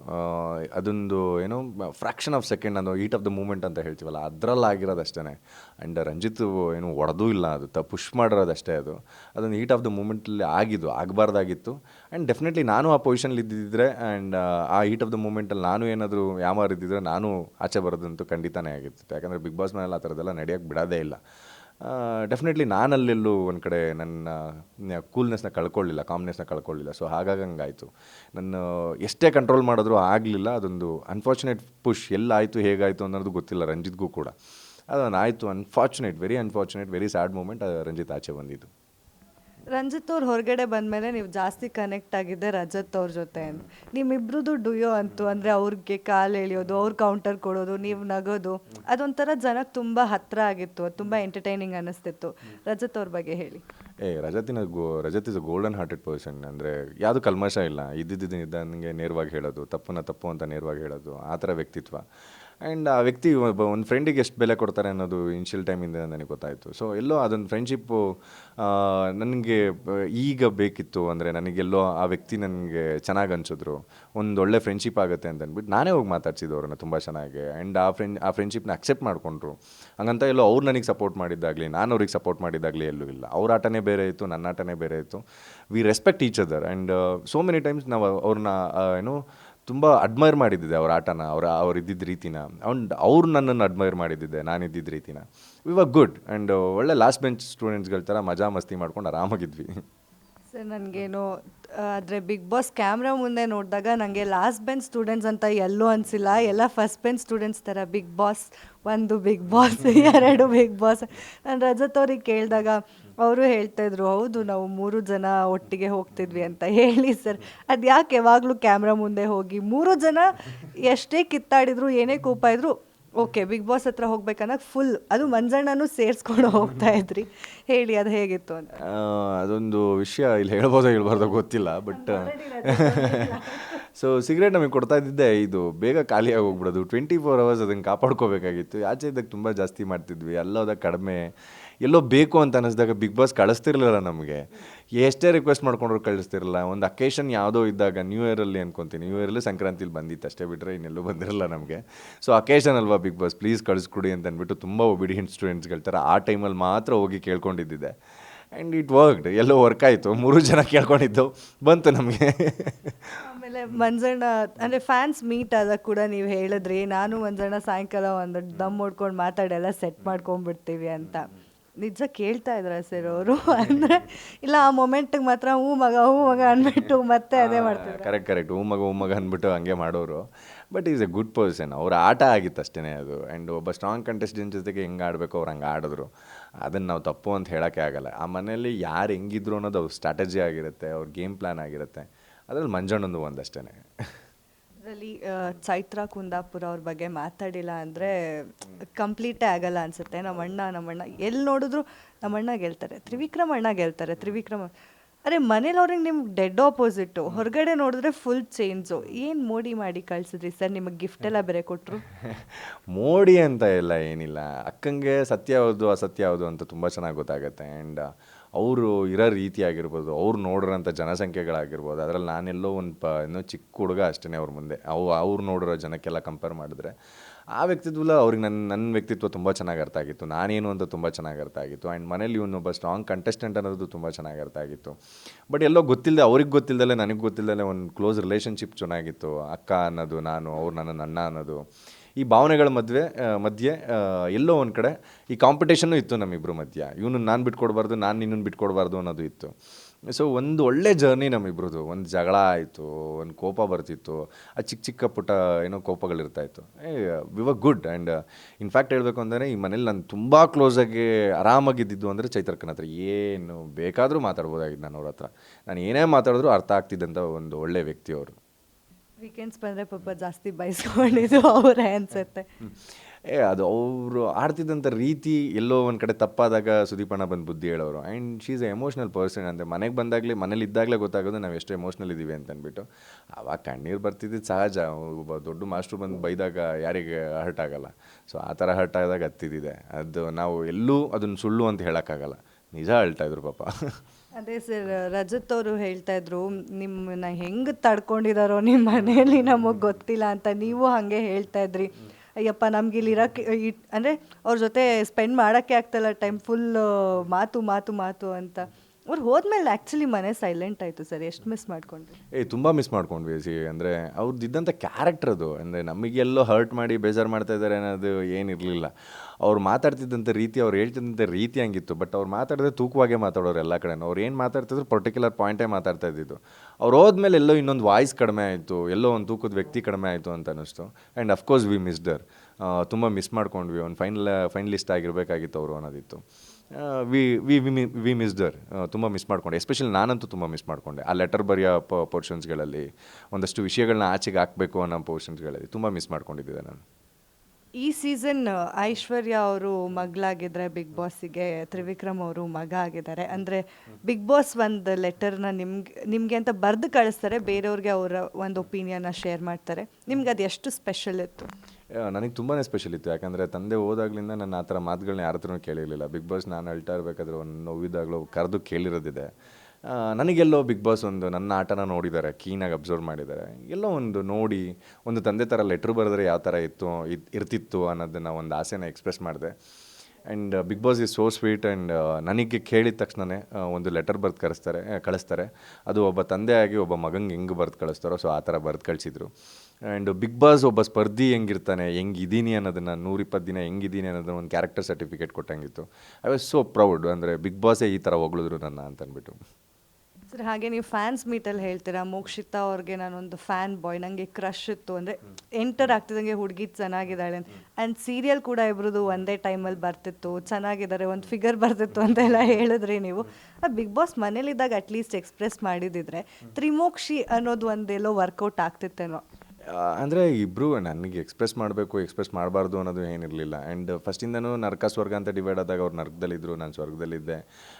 ಅದೊಂದು ಏನೋ ಫ್ರ್ಯಾಕ್ಷನ್ ಆಫ್ ಸೆಕೆಂಡ್ ಅನ್ನೋ ಈಟ್ ಆಫ್ ದ ಮೂಮೆಂಟ್ ಅಂತ ಹೇಳ್ತೀವಲ್ಲ ಅದರಲ್ಲಿ ಆಗಿರೋದು ಅಷ್ಟೇ ಆ್ಯಂಡ್ ರಂಜಿತ್ ಏನು ಒಡೆದೂ ಇಲ್ಲ, ಅದು ತ ಪುಷ್ ಮಾಡಿರೋದು ಅಷ್ಟೇ ಅದು. ಅದೊಂದು ಈಟ್ ಆಫ್ ದ ಮೂಮೆಂಟಲ್ಲಿ ಆಗಿದ್ದು, ಆಗಬಾರ್ದಾಗಿತ್ತು. ಆ್ಯಂಡ್ ಡೆಫಿನೆಟ್ಲಿ ನಾನು ಆ ಪೊಸಿಷನ್ಲಿ ಇದ್ದಿದ್ದರೆ ಆ್ಯಂಡ್ ಆ ಈಟ್ ಆಫ್ ದ ಮೂಮೆಂಟಲ್ಲಿ ನಾನು ಏನಾದರೂ ಯಾಮಾರಿದ್ದಿದ್ರೆ ನಾನು ಆಚೆ ಬರೋದಂತೂ ಖಂಡಿತನೇ ಆಗಿತ್ತು. ಯಾಕಂದರೆ ಬಿಗ್ ಬಾಸ್ ಮನೇಲಿ ಆ ಥರದ್ದೆಲ್ಲ ನಡೆಯೋಕ್ಕೆ ಬಿಡೋದೇ ಇಲ್ಲ. ಡೆಫಿನೆಟ್ಲಿ ನಾನಲ್ಲೆಲ್ಲೂ ಒಂದು ಕಡೆ ನನ್ನ ಕೂಲ್ನೆಸ್ನ ಕಳ್ಕೊಳ್ಳಿಲ್ಲ ಕಾಮ್ನೆಸ್ನ ಕಳ್ಕೊಳ್ಳಿಲ್ಲ. ಸೊ ಹಾಗಾಗಿ ಹಂಗಾಯಿತು ನನ್ನ, ಎಷ್ಟೇ ಕಂಟ್ರೋಲ್ ಮಾಡಿದ್ರೂ ಆಗಲಿಲ್ಲ. ಅದೊಂದು ಅನ್ಫಾರ್ಚುನೇಟ್ ಪುಷ್ ಎಲ್ಲಾಯಿತು, ಹೇಗಾಯಿತು ಅನ್ನೋದು ಗೊತ್ತಿಲ್ಲ ರಂಜಿತ್ಗೂ ಕೂಡ. ಅದೊಂದು ಆಯಿತು unfortunate very unfortunate very sad moment Ranjit ಆಚೆ ಬಂದಿದ್ದು. ರಂಜಿತ್ ಅವ್ರು ಹೊರಗಡೆ ಬಂದಮೇಲೆ ನೀವು ಜಾಸ್ತಿ ಕನೆಕ್ಟ್ ಆಗಿದ್ದೆ ರಜತ್ ಅವ್ರ ಜೊತೆ ಅಂತ. ನಿಮ್ಮಿಬ್ರದ್ದು ಡುಯೋ ಅಂತು ಅಂದರೆ ಅವ್ರಿಗೆ ಕಾಲು ಎಳಿಯೋದು, ಅವ್ರ ಕೌಂಟರ್ ಕೊಡೋದು, ನೀವು ನಗೋದು, ಅದೊಂಥರ ಜನಕ್ಕೆ ತುಂಬ ಹತ್ತಿರ ಆಗಿತ್ತು ತುಂಬ ಎಂಟರ್ಟೈನಿಂಗ್ ಅನ್ನಿಸ್ತಿತ್ತು. ರಜತ್ ಅವ್ರ ಬಗ್ಗೆ ಹೇಳಿ. ಏ ರಜತಿನ ಗೋ, Rajat is golden hearted person ಅಂದರೆ ಯಾವುದು ಕಲ್ಮಶ ಇಲ್ಲ. ಇದ್ದಿದ್ದು ನನಗೆ ನೇರವಾಗಿ ಹೇಳೋದು ತಪ್ಪನ್ನ ತಪ್ಪು ಅಂತ ನೇರವಾಗಿ ಹೇಳೋದು, ಆ ಥರ ವ್ಯಕ್ತಿತ್ವ. ಆ್ಯಂಡ್ ಆ ವ್ಯಕ್ತಿ ಒಬ್ಬ ಒಂದು ಫ್ರೆಂಡಿಗೆ ಎಷ್ಟು ಬೆಲೆ ಕೊಡ್ತಾರೆ ಅನ್ನೋದು ಇನ್ಷಿಯಲ್ ಟೈಮಿಂದ ನನಗೆ ಗೊತ್ತಾಯಿತು. ಸೊ ಎಲ್ಲೋ ಅದೊಂದು ಫ್ರೆಂಡ್ಶಿಪ್ಪು ನನಗೆ ಈಗ ಬೇಕಿತ್ತು ಅಂದರೆ ನನಗೆಲ್ಲೋ ಆ ವ್ಯಕ್ತಿ ನನಗೆ ಚೆನ್ನಾಗಿ ಅನ್ಸಿದ್ರು. ಒಂದು ಒಳ್ಳೆ ಫ್ರೆಂಡ್ಶಿಪ್ ಆಗುತ್ತೆ ಅಂತ ಅಂದ್ಬಿಟ್ಟು ನಾನೇ ಹೋಗಿ ಮಾತಾಡ್ಸಿದ್ದು ಅವ್ರನ್ನ ತುಂಬ ಚೆನ್ನಾಗಿ. ಆ್ಯಂಡ್ ಆ ಫ್ರೆಂಡ್ ಆ ಫ್ರೆಂಡ್ಶಿಪ್ನ ಅಕ್ಸೆಪ್ಟ್ ಮಾಡಿಕೊಂಡ್ರು. ಹಂಗಂತ ಎಲ್ಲೋ ಅವ್ರು ನನಗೆ ಸಪೋರ್ಟ್ ಮಾಡಿದ್ದಾಗಲಿ, ನಾನು ಅವ್ರಿಗೆ ಸಪೋರ್ಟ್ ಮಾಡಿದ್ದಾಗಲಿ ಎಲ್ಲೂ ಇಲ್ಲ. ಅವ್ರ ಆಟನೇ ಬೇರೆ ಇತ್ತು ನನ್ನ ಆಟನೇ ಬೇರೆ ಇತ್ತು. We respect each other and so many times ನಾವು ಅವ್ರನ್ನ ಏನು ತುಂಬ ಅಡ್ಮೈರ್ ಮಾಡಿದ್ದಿದೆ ಅವ್ರ ಆಟನ, ಅವ್ರ, ಅವ್ರು ಇದ್ದಿದ್ದ ರೀತಿನ. ಆ್ಯಂಡ್ ಅವ್ರು ನನ್ನನ್ನು ಅಡ್ಮೈರ್ ಮಾಡಿದ್ದಿದೆ, ನಾನು ಇದ್ದಿದ್ದ ರೀತಿನ. ವಿ ವರ್ ಗುಡ್ ಆ್ಯಂಡ್ ಒಳ್ಳೆ ಲಾಸ್ಟ್ ಬೆಂಚ್ ಸ್ಟೂಡೆಂಟ್ಸ್ಗಳ ಥರ ಮಜಾ ಮಸ್ತಿ ಮಾಡ್ಕೊಂಡು ಆರಾಮಾಗಿದ್ವಿ. ಸರ್ ನನಗೇನು ಆದರೆ ಬಿಗ್ ಬಾಸ್ ಕ್ಯಾಮ್ರಾ ಮುಂದೆ ನೋಡಿದಾಗ ನನಗೆ ಲಾಸ್ಟ್ ಬೆಂಚ್ ಸ್ಟೂಡೆಂಟ್ಸ್ ಅಂತ ಎಲ್ಲೂ ಅನಿಸಿಲ್ಲ. ಎಲ್ಲ ಫಸ್ಟ್ ಬೆಂಚ್ ಸ್ಟೂಡೆಂಟ್ಸ್ ಥರ ಬಿಗ್ ಬಾಸ್ ಒಂದು, ಬಿಗ್ ಬಾಸ್ ಎರಡು, ಬಿಗ್ ಬಾಸ್ ನಾನು ರಜತ್ ಅವ್ರಿಗೆ ಕೇಳಿದಾಗ ಅವರು ಹೇಳ್ತಾಯಿದ್ರು ಹೌದು, ನಾವು ಮೂರು ಜನ ಒಟ್ಟಿಗೆ ಹೋಗ್ತಿದ್ವಿ ಅಂತ ಹೇಳಿ ಸರ್. ಅದು ಯಾಕೆ ಯಾವಾಗಲೂ ಕ್ಯಾಮ್ರಾ ಮುಂದೆ ಹೋಗಿ ಮೂರು ಜನ ಎಷ್ಟೇ ಕಿತ್ತಾಡಿದ್ರು, ಏನೇ ಕೂಪಾಯಿದ್ರು ಓಕೆ ಬಿಗ್ ಬಾಸ್ ಹತ್ರ ಹೋಗ್ಬೇಕನ್ನೋದು ಫುಲ್ ಅದು ಮಂಜಣ್ಣನೂ ಸೇರಿಸ್ಕೊಂಡು ಹೋಗ್ತಾ ಇದ್ರಿ. ಹೇಳಿ ಅದು ಹೇಗಿತ್ತು ಅಂತ. ಆ, ಅದೊಂದು ವಿಷಯ ಇಲ್ಲಿ ಹೇಳ್ಬೋದೋ ಹೇಳ್ಬಾರ್ದೋ ಗೊತ್ತಿಲ್ಲ ಬಟ್ ಸೊ ಸಿಗರೇಟ್ ನಮಗೆ ಕೊಡ್ತಾ ಇದ್ದಿದ್ದೆ ಇದು ಬೇಗ ಖಾಲಿಯಾಗಿ ಹೋಗ್ಬಿಡೋದು. ಟ್ವೆಂಟಿ ಫೋರ್ ಅವರ್ಸ್ ಅದನ್ನು ಕಾಪಾಡ್ಕೋಬೇಕಾಗಿತ್ತು. ಆಚೆ ಇದ್ದಾಗ ತುಂಬ ಜಾಸ್ತಿ ಮಾಡ್ತಿದ್ವಿ ಅಲ್ಲೋದಾಗ ಕಡಿಮೆ. ಎಲ್ಲೋ ಬೇಕು ಅಂತ ಅನ್ನಿಸ್ದಾಗ ಬಿಗ್ ಬಾಸ್ ಕಳಿಸ್ತಿರ್ಲಿಲ್ಲ ನಮಗೆ. ಎಷ್ಟೇ ರಿಕ್ವೆಸ್ಟ್ ಮಾಡ್ಕೊಂಡ್ರು ಕಳಿಸ್ತಿರಲ್ಲ ಒಂದು ಅಕೇಶನ್ ಯಾವುದೋ ಇದ್ದಾಗ ನ್ಯೂ ಇಯರಲ್ಲಿ ಅನ್ಕೊತೀನಿ. ನ್ಯೂ ಇಯರಲ್ಲಿ ಸಂಕ್ರಾಂತಿಲಿ ಬಂದಿತ್ತು ಅಷ್ಟೇ ಬಿಟ್ಟರೆ ಇನ್ನೆಲ್ಲೂ ಬಂದಿರಲ್ಲ ನಮಗೆ. ಸೊ ಅಕೇಶನ್ ಅಲ್ವಾ ಬಿಗ್ ಬಾಸ್ ಪ್ಲೀಸ್ ಕಳಿಸ್ಕೊಡಿ ಅಂತ ಅಂದ್ಬಿಟ್ಟು ತುಂಬ ಒಬಿಡಿಯಂಟ್ ಸ್ಟೂಡೆಂಟ್ಸ್ ಹೇಳ್ತಾರೆ ಆ ಟೈಮಲ್ಲಿ ಮಾತ್ರ ಹೋಗಿ ಕೇಳ್ಕೊಂಡಿದ್ದಿದ್ದೆ ಆ್ಯಂಡ್ ಇಟ್ ವರ್ಕ್ಡ್ ಎಲ್ಲೋ ವರ್ಕ್ ಆಯಿತು. ಮೂರು ಜನ ಕೇಳ್ಕೊಂಡಿದ್ದು. ಬಂತು ನಮಗೆ. ಆಮೇಲೆ ಮಂಜಣ್ಣ, ಅಂದರೆ ಫ್ಯಾನ್ಸ್ ಮೀಟ್ ಆದಾಗ ಕೂಡ ನೀವು ಹೇಳಿದ್ರಿ. ನಾನು ಮಂಜಣ್ಣ ಸಾಯಂಕಾಲ ಒಂದು ದಮ್ ಹೊಡ್ಕೊಂಡು ಮಾತಾಡೆಲ್ಲ ಸೆಟ್ ಮಾಡ್ಕೊಂಡ್ಬಿಡ್ತೀವಿ ಅಂತ. ನಿಜ ಕೇಳ್ತಾ ಇದ್ರ ಸರ್ ಅವರು. ಅಂದ್ರೆ ಇಲ್ಲ ಆ ಮೊಮೆಂಟಿಗೆ ಮಾತ್ರ ಹೂ ಮಗ ಹೂ ಮಗ ಅಂದ್ಬಿಟ್ಟು ಮತ್ತೆ ಅದೇ ಮಾಡ್ತಾರೆ ಕರೆಕ್ಟ್ ಕರೆಕ್ಟ್ ಹೂ ಮಗ ಹೂ ಮಗ ಅಂದ್ಬಿಟ್ಟು ಹಂಗೆ ಮಾಡೋರು. But is a good position ಅವ್ರ ಆಟ ಆಗಿತ್ತು ಅಷ್ಟೇ ಅದು. ಆ್ಯಂಡ್ ಒಬ್ಬ ಸ್ಟ್ರಾಂಗ್ ಕಂಟೆಸ್ಟೆಂಟ್ ಜೊತೆಗೆ ಹೆಂಗೆ ಆಡಬೇಕು ಅವ್ರು ಹಂಗೆ ಆಡಿದ್ರು. ಅದನ್ನು ನಾವು ತಪ್ಪು ಅಂತ ಹೇಳೋಕ್ಕೆ ಆಗಲ್ಲ. ಆ ಮನೆಯಲ್ಲಿ ಯಾರು ಹೆಂಗಿದ್ರು ಅನ್ನೋದು ಅವ್ರ ಸ್ಟ್ರಾಟಜಿ ಆಗಿರುತ್ತೆ ಅವ್ರ ಗೇಮ್ ಪ್ಲ್ಯಾನ್ ಆಗಿರುತ್ತೆ. ಅದ್ರಲ್ಲಿ ಮಂಜಣ್ಣಂದು ಒಂದಷ್ಟೇ ಇದರಲ್ಲಿ ಚೈತ್ರ ಕುಂದಾಪುರ ಅವ್ರ ಬಗ್ಗೆ ಮಾತಾಡಿಲ್ಲ ಅಂದರೆ ಕಂಪ್ಲೀಟೇ ಆಗಲ್ಲ ಅನ್ಸುತ್ತೆ. ನಮ್ಮ ಅಣ್ಣ ನಮ್ಮಣ್ಣ ಎಲ್ಲಿ ನೋಡಿದ್ರು ನಮ್ಮಣ್ಣ ಗೆಲ್ತಾರೆ. ತ್ರಿವಿಕ್ರಮ್ ಅಣ್ಣ ಗೆಲ್ತಾರೆ. ತ್ರಿವಿಕ್ರಮ ಅರೆ ಮನೇಲಿ ಅವ್ರಿಗೆ ನಿಮ್ಗೆ ಡೆಡ್ ಆಪೋಸಿಟ್ಟು ಹೊರಗಡೆ ನೋಡಿದ್ರೆ ಫುಲ್ ಚೇಂಜು ಏನು ಮೋಡಿ ಮಾಡಿ ಕಳಿಸಿದ್ರಿ ಸರ್? ನಿಮಗೆ ಗಿಫ್ಟ್ ಎಲ್ಲ ಬೇರೆ ಕೊಟ್ಟರು ಮೋಡಿ ಅಂತ ಎಲ್ಲ ಏನಿಲ್ಲ. ಅಕ್ಕಂಗೆ ಸತ್ಯ ಯಾವುದು, ಅಸತ್ಯ ಯಾವುದು ಅಂತ ತುಂಬ ಚೆನ್ನಾಗಿ ಗೊತ್ತಾಗುತ್ತೆ. ಆ್ಯಂಡ್ ಅವರು ಇರೋ ರೀತಿ ಆಗಿರ್ಬೋದು, ಅವ್ರು ನೋಡಿರೋಂಥ ಜನಸಂಖ್ಯೆಗಳಾಗಿರ್ಬೋದು, ಅದರಲ್ಲಿ ನಾನೆಲ್ಲೋ ಒಂದು ಪ, ಇನ್ನೂ ಚಿಕ್ಕ ಹುಡುಗ ಅಷ್ಟೇ ಅವ್ರ ಮುಂದೆ. ಅವು, ಅವ್ರು ನೋಡಿರೋ ಜನಕ್ಕೆಲ್ಲ ಕಂಪೇರ್ ಮಾಡಿದ್ರೆ, ಆ ವ್ಯಕ್ತಿತ್ವಲ್ಲ ಅವ್ರಿಗೆ ನನ್ನ ನನ್ನ ವ್ಯಕ್ತಿತ್ವ ತುಂಬ ಚೆನ್ನಾಗಿ ಅರ್ಥ ಆಗಿತ್ತು, ನಾನೇನು ಅಂತ ತುಂಬ ಚೆನ್ನಾಗಿ ಅರ್ಥ ಆಗಿತ್ತು, ಆ್ಯಂಡ್ ಮನೇಲಿ ಇವನೊಬ್ಬ ಸ್ಟ್ರಾಂಗ್ ಕಂಟೆಸ್ಟೆಂಟ್ ಅನ್ನೋದು ತುಂಬ ಚೆನ್ನಾಗಿ ಅರ್ಥ ಆಗಿತ್ತು. ಬಟ್ ಎಲ್ಲೋ ಗೊತ್ತಿಲ್ಲದೆ ಅವ್ರಿಗೆ ಗೊತ್ತಿಲ್ಲದೆ ನನಗೆ ಗೊತ್ತಿಲ್ಲದೆ ಒಂದು ಕ್ಲೋಸ್ ರಿಲೇಷನ್ಶಿಪ್ ಚೆನ್ನಾಗಿತ್ತು ಅಕ್ಕ ಅನ್ನೋದು ನಾನು, ಅವ್ರು ನನ್ನ ಅಣ್ಣ ಅನ್ನೋದು. ಈ ಭಾವನೆಗಳ ಮದುವೆ ಮಧ್ಯೆ ಎಲ್ಲೋ ಒಂದು ಕಡೆ ಈ ಕಾಂಪಿಟೇಷನ್ನು ಇತ್ತು ನಮ್ಮಿಬ್ಬರ ಮಧ್ಯೆ. ಇವನು ನಾನು ಬಿಟ್ಕೊಡ್ಬಾರ್ದು, ನಾನು ನಿನ್ನನ್ನು ಬಿಟ್ಕೊಡ್ಬಾರ್ದು ಅನ್ನೋದು ಇತ್ತು. ಸೊ ಒಂದು ಒಳ್ಳೆ ಜರ್ನಿ ನಮ್ಮಿಬ್ರದ್ದು ಒಂದು ಜಗಳ ಆಯಿತು, ಒಂದು ಕೋಪ ಬರ್ತಿತ್ತು. ಆ ಚಿಕ್ಕ ಚಿಕ್ಕ ಪುಟ್ಟ ಏನೋ ಕೋಪಗಳಿರ್ತಾಯಿತ್ತು ಏ we were good and in fact ಹೇಳಬೇಕು ಅಂದರೆ ಈ ಮನೇಲಿ ನಾನು ತುಂಬ ಕ್ಲೋಸಾಗಿ ಆರಾಮಾಗಿದ್ದಿದ್ದು ಅಂದರೆ ಚೈತ್ರಕ್ಕನ ಹತ್ರ. ಏನು ಬೇಕಾದರೂ ಮಾತಾಡ್ಬೋದಾಗಿದ್ದು ನಾನು ಅವ್ರ ಹತ್ರ. ನಾನು ಏನೇ ಮಾತಾಡಿದ್ರು ಅರ್ಥ ಆಗ್ತಿದ್ದಂಥ ಒಂದು ಒಳ್ಳೆ ವ್ಯಕ್ತಿ ಅವರು. ವೀಕೆಂಡ್ಸ್ ಬಂದರೆ ಪಾಪ ಜಾಸ್ತಿ ಬಯಸ್ಕೊಂಡಿದ್ದು ಅವರೇ ಅನ್ಸುತ್ತೆ ಏ, ಅದು ಅವರು ಆಡ್ತಿದ್ದಂಥ ರೀತಿ ಎಲ್ಲೋ ಒಂದು ಕಡೆ ತಪ್ಪಾದಾಗ ಸುದೀಪಣ್ಣ ಬಂದು ಬುದ್ಧಿ ಹೇಳೋರು. And she is a emotional person ಅಂದರೆ ಮನೆಗೆ ಬಂದಾಗಲೇ, ಮನೇಲಿ ಇದ್ದಾಗಲೇ ಗೊತ್ತಾಗೋದು ನಾವು ಎಷ್ಟು ಎಮೋಷ್ನಲ್ ಇದ್ದೀವಿ ಅಂತ ಅಂದ್ಬಿಟ್ಟು ಆವಾಗ ಕಣ್ಣೀರು ಬರ್ತಿದ್ದು ಸಹಜ. ಒಬ್ಬ ದೊಡ್ಡ ಮಾಸ್ಟ್ರು ಬಂದು ಬೈದಾಗ ಯಾರಿಗೆ ಹರ್ಟ್ ಆಗಲ್ಲ. ಸೊ ಆ ಥರ ಹರ್ಟ್ ಆದಾಗ ಹತ್ತಿದ್ದಿದೆ ಅದು ನಾವು ಎಲ್ಲೂ ಅದನ್ನು ಸುಳ್ಳು ಅಂತ ಹೇಳೋಕ್ಕಾಗಲ್ಲ. ನಿಜ ಹೇಳ್ತಾ ಪಾಪ. ಅದೇ ಸರ್, ರಜತ್ ಅವರು ಹೇಳ್ತಾ ಇದ್ರು, ನಿಮ್ಮನ್ನ ಹೆಂಗೆ ತಡ್ಕೊಂಡಿದಾರೋ ನಿಮ್ಮ ಮನೆಯಲ್ಲಿ ನಮಗೆ ಗೊತ್ತಿಲ್ಲ ಅಂತ ನೀವು ಹಾಗೆ ಹೇಳ್ತಾ ಇದ್ರಿ. ಅಯ್ಯಪ್ಪ, ನಮ್ಗೆ ಇಲ್ಲಿ ಇರಕ್ಕೆ ಅಂದರೆ ಅವ್ರ ಜೊತೆ ಸ್ಪೆಂಡ್ ಮಾಡೋಕ್ಕೆ ಆಗ್ತಲ್ಲ ಟೈಮ್ ಫುಲ್ ಮಾತು ಮಾತು ಮಾತು ಅಂತ. ಅವ್ರು ಹೋದ್ಮೇಲೆ ಆ್ಯಕ್ಚುಲಿ ಮನೆ ಸೈಲೆಂಟ್ ಆಯಿತು ಸರ್. ಎಷ್ಟು ಮಿಸ್ ಮಾಡ್ಕೊಂಡು ಏ, ತುಂಬ ಮಿಸ್ ಮಾಡ್ಕೊಂಡ್ವಿ ಸಿ, ಅಂದರೆ ಅವ್ರದ್ದು ಇದ್ದಂಥ ಕ್ಯಾರೆಕ್ಟರ್ ಅದು. ಅಂದರೆ ನಮಗೆಲ್ಲೋ ಹರ್ಟ್ ಮಾಡಿ ಬೇಜಾರು ಮಾಡ್ತಾ ಇದ್ದಾರೆ ಅನ್ನೋದು ಏನಿರಲಿಲ್ಲ. ಅವ್ರು ಮಾತಾಡ್ತಿದ್ದಂಥ ರೀತಿ, ಅವ್ರು ಹೇಳ್ತಿದ್ದಂಥ ರೀತಿ ಹಂಗಿತ್ತು. ಬಟ್ ಅವ್ರು ಮಾತಾಡಿದ್ರೆ ತೂಕವಾಗೇ ಮಾತಾಡೋರು ಎಲ್ಲ ಕಡೆ ಅವ್ರು ಏನು ಮಾತಾಡ್ತಿದ್ರು ಪರ್ಟಿಕ್ಯುಲರ್ ಪಾಯಿಂಟೇ ಮಾತಾಡ್ತಾ ಇದ್ದಿದ್ದು. ಅವ್ರು ಹೋದ್ಮೇಲೆ ಎಲ್ಲೋ ಇನ್ನೊಂದು ವಾಯ್ಸ್ ಕಡಿಮೆ ಆಯಿತು. ಎಲ್ಲೋ ಒಂದು ತೂಕದ ವ್ಯಕ್ತಿ ಕಡಿಮೆ ಆಯಿತು ಅಂತ ಅನ್ನಿಸ್ತು. ಆ್ಯಂಡ್ ಅಫ್ಕೋರ್ಸ್ ವಿ ಮಿಸ್ಡರ್ ತುಂಬ ಮಿಸ್ ಮಾಡ್ಕೊಂಡ್ವಿ. ಒಂದು ಫೈನಲ್ ಫೈನಲಿಸ್ಟ್ ಆಗಿರಬೇಕಾಗಿತ್ತು ಅವರು ಅನ್ನೋದಿತ್ತು. We we we miss her ತುಂಬ ಮಿಸ್ ಮಾಡಿಕೊಂಡೆ. ಎಸ್ಪೆಷಲಿ ನಾನಂತೂ ತುಂಬ ಮಿಸ್ ಮಾಡಿಕೊಂಡೆ. ಆ ಲೆಟರ್ ಬರೆಯೋ ಪೋರ್ಷನ್ಸ್ಗಳಲ್ಲಿ ಒಂದಷ್ಟು ವಿಷಯಗಳನ್ನ ಆಚೆಗೆ ಹಾಕಬೇಕು ಅನ್ನೋ ಪೋರ್ಷನ್ಸ್ಗಳಲ್ಲಿ ತುಂಬ ಮಿಸ್ ಮಾಡ್ಕೊಂಡಿದ್ದೆ ನಾನು. ಈ ಸೀಸನ್ ಐಶ್ವರ್ಯ ಅವರು ಮಗಳಾಗಿದ್ರೆ ಬಿಗ್ ಬಾಸಿಗೆ ತ್ರಿವಿಕ್ರಮ್ ಅವರು ಮಗ ಆಗಿದ್ದಾರೆ. ಅಂದರೆ ಬಿಗ್ ಬಾಸ್ ಒಂದು ಲೆಟರ್ನ ನಿಮ್ಗೆ, ನಿಮಗೆ ಅಂತ ಬರೆದು ಕಳಿಸ್ತಾರೆ, ಬೇರೆಯವ್ರಿಗೆ ಅವರ ಒಂದು ಒಪಿನಿಯನ್ನ ಶೇರ್ ಮಾಡ್ತಾರೆ. ನಿಮ್ಗೆ ಅದು ಎಷ್ಟು ಸ್ಪೆಷಲ್ ಇತ್ತು? ನನಗೆ ತುಂಬಾ ಸ್ಪೆಷಲ್ ಇತ್ತು. ಯಾಕಂದರೆ ತಂದೆ ಹೋದಾಗ್ಲಿಂದ ನನ್ನ ಆ ಥರ ಮಾತುಗಳನ್ನ ಯಾರ ಹತ್ರನೂ ಕೇಳಿರಲಿಲ್ಲ. ಬಿಗ್ ಬಾಸ್ ನಾನು ಅಳ್ತಾ ಇರಬೇಕಾದ್ರೆ ಒಂದು ನೋವಿದಾಗಲೂ ಕರೆದು ಕೇಳಿರೋದಿದೆ. ನನಗೆಲ್ಲೋ ಬಿಗ್ ಬಾಸ್ ಒಂದು ನನ್ನ ಆಟನ ನೋಡಿದ್ದಾರೆ ಕೀನಾಗಿ ಅಬ್ಸರ್ವ್ ಮಾಡಿದ್ದಾರೆ. ಎಲ್ಲೋ ಒಂದು ನೋಡಿ, ಒಂದು ತಂದೆ ಥರ ಲೆಟ್ರ್ ಬರೆದ್ರೆ ಯಾವ ಥರ ಇತ್ತು ಇರ್ತಿತ್ತು ಅನ್ನೋದನ್ನು ಒಂದು ಆಸೆನ ಎಕ್ಸ್ಪ್ರೆಸ್ ಮಾಡಿದೆ. And big boss is so sweet and ನನಗೆ ಕೇಳಿದ ತಕ್ಷಣವೇ ಒಂದು ಲೆಟರ್ ಬರೆದು ಕಳಿಸ್ತಾರೆ ಕಳಿಸ್ತಾರೆ. ಅದು ಒಬ್ಬ ತಂದೆ ಆಗಿ ಒಬ್ಬ ಮಗಂಗೆ ಹೆಂಗೆ ಬರೆದು ಕಳಿಸ್ತಾರೋ ಸೊ ಆ ಥರ ಬರೆದು ಕಳಿಸಿದ್ರು. ಆ್ಯಂಡ್ ಬಿಗ್ ಬಾಸ್ ಒಬ್ಬ ಸ್ಪರ್ಧಿ ಹೆಂಗಿರ್ತಾನೆ ಹೆಂಗಿದ್ದೀನಿ ಅನ್ನೋದನ್ನು, ನೂರಿಪ್ಪತ್ತು ದಿನ ಹೆಂಗಿದ್ದೀನಿ ಅನ್ನೋದನ್ನ ಒಂದು ಕ್ಯಾರೆಕ್ಟರ್ ಸರ್ಟಿಫಿಕೇಟ್ ಕೊಟ್ಟಂಗಿತ್ತು. ಐ ವಾಸ್ ಸೋ ಪ್ರೌಡ್ ಅಂದರೆ ಬಿಗ್ ಬಾಸೇ ಈ ಥರ ಹೊಗಳಿದ್ರು ನನ್ನ ಅಂತನ್ಬಿಟ್ಟು ಸರ್, ಹಾಗೆ ನೀವು ಫ್ಯಾನ್ಸ್ ಮೀಟಲ್ಲಿ ಹೇಳ್ತೀರಾ? ಮೋಕ್ಷಿತಾ ಅವ್ರಿಗೆ ನಾನೊಂದು ಫ್ಯಾನ್ ಬಾಯ್ ನನಗೆ ಕ್ರಶ್ ಇತ್ತು ಅಂದರೆ ಎಂಟರ್ ಆಗ್ತಿದ್ದಂಗೆ ಹುಡುಗಿ ಚೆನ್ನಾಗಿದ್ದಾಳೆ ಆ್ಯಂಡ್ ಸೀರಿಯಲ್ ಕೂಡ ಇಬ್ಬರದು ಒಂದೇ ಟೈಮಲ್ಲಿ ಬರ್ತಿತ್ತು, ಚೆನ್ನಾಗಿದ್ದಾರೆ, ಒಂದು ಫಿಗರ್ ಬರ್ತಿತ್ತು ಅಂತೆಲ್ಲ ಹೇಳಿದ್ರಿ ನೀವು. ಬಿಗ್ ಬಾಸ್ ಮನೇಲಿದ್ದಾಗ ಅಟ್ಲೀಸ್ಟ್ ಎಕ್ಸ್ಪ್ರೆಸ್ ಮಾಡಿದಿದ್ರೆ ತ್ರಿಮೋಕ್ಷಿ ಅನ್ನೋದು ಒಂದೆಲ್ಲೋ ವರ್ಕೌಟ್ ಆಗ್ತಿತ್ತೇನೋ. ಅಂದರೆ ಇಬ್ಬರು ನನಗೆ ಎಕ್ಸ್ಪ್ರೆಸ್ ಮಾಡಬೇಕು ಎಕ್ಸ್ಪ್ರೆಸ್ ಮಾಡಬಾರ್ದು ಅನ್ನೋದು ಏನಿರಲಿಲ್ಲ. ಆ್ಯಂಡ್ ಫಸ್ಟಿಂದನೂ ನರಕ ಸ್ವರ್ಗ ಅಂತ ಡಿವೈಡ್ ಆದಾಗ ಅವ್ರು ನರ್ಕದಲ್ಲಿದ್ದರು ನಾನು ಸ್ವರ್ಗದಲ್ಲಿದ್ದೆ.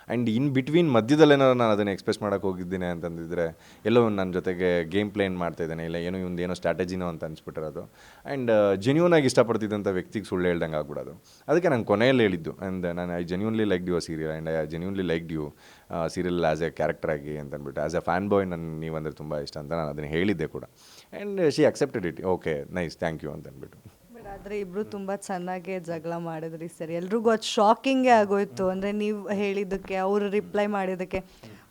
ಆ್ಯಂಡ್ ಇನ್ ಬಿಟ್ವೀನ್ ಮಧ್ಯದಲ್ಲೇನಾದ್ರು ನಾನು ಅದನ್ನು ಎಕ್ಸ್ಪ್ರೆಸ್ ಮಾಡೋಕ್ಕೆ ಹೋಗಿದ್ದೀನಿ ಅಂತಂದಿದ್ರೆ, ಎಲ್ಲೋ ನನ್ನ ಜೊತೆಗೆ ಗೇಮ್ ಪ್ಲೇನ್ ಮಾಡ್ತಾ ಇದ್ದಾನೆ. ಇಲ್ಲ, ಏನೋ ಇವ್ದು ಏನೋ ಸ್ಟ್ರಾಟಜಿನೋ ಅಂತ ಅನ್ಸ್ಬಿಟ್ಟಿರೋದು. ಆ್ಯಂಡ್ ಜೆನ್ಯೂನ್ ಆಗಿ ಇಷ್ಟಪಡ್ತಿದ್ದಂಥ ವ್ಯಕ್ತಿಗೆ ಸುಳ್ಳು ಹೇಳ್ದಂಗೆ ಆಗ್ಬಿಡೋದು. ಅದಕ್ಕೆ ನಾನು ಕೊನೆಯಲ್ಲಿ ಹೇಳಿದ್ದು ಆ್ಯಂಡ್ ನಾನು I genuinely like you serial and I genuinely like you serial as a character ಆಗಿ ಅಂತ ಅಂದ್ಬಿಟ್ಟು ಆ್ಯಸ್ ಎ ಫ್ಯಾನ್ ಬಾಯ್ ನನ್ನ ನೀವಂದರೆ ತುಂಬ ಇಷ್ಟ ಅಂತ ನಾನು ಅದನ್ನು ಹೇಳಿದ್ದೆ ಕೂಡ. And she accepted it okay nice thank you ಅಂತ ಅಂದ್ಬಿಟ್ಟು. ಬಟ್ ಆದರೆ ಇಬ್ರು ತುಂಬ ಚೆನ್ನಾಗಿ ಜಗಳ ಮಾಡಿದ್ರಿ ಸರ್. ಎಲ್ರಿಗೂ ಅದು ಶಾಕಿಂಗೇ ಆಗೋಯ್ತು. ಅಂದರೆ ನೀವು ಹೇಳಿದ್ದಕ್ಕೆ, ಅವರು ರಿಪ್ಲೈ ಮಾಡಿದ್ದಕ್ಕೆ.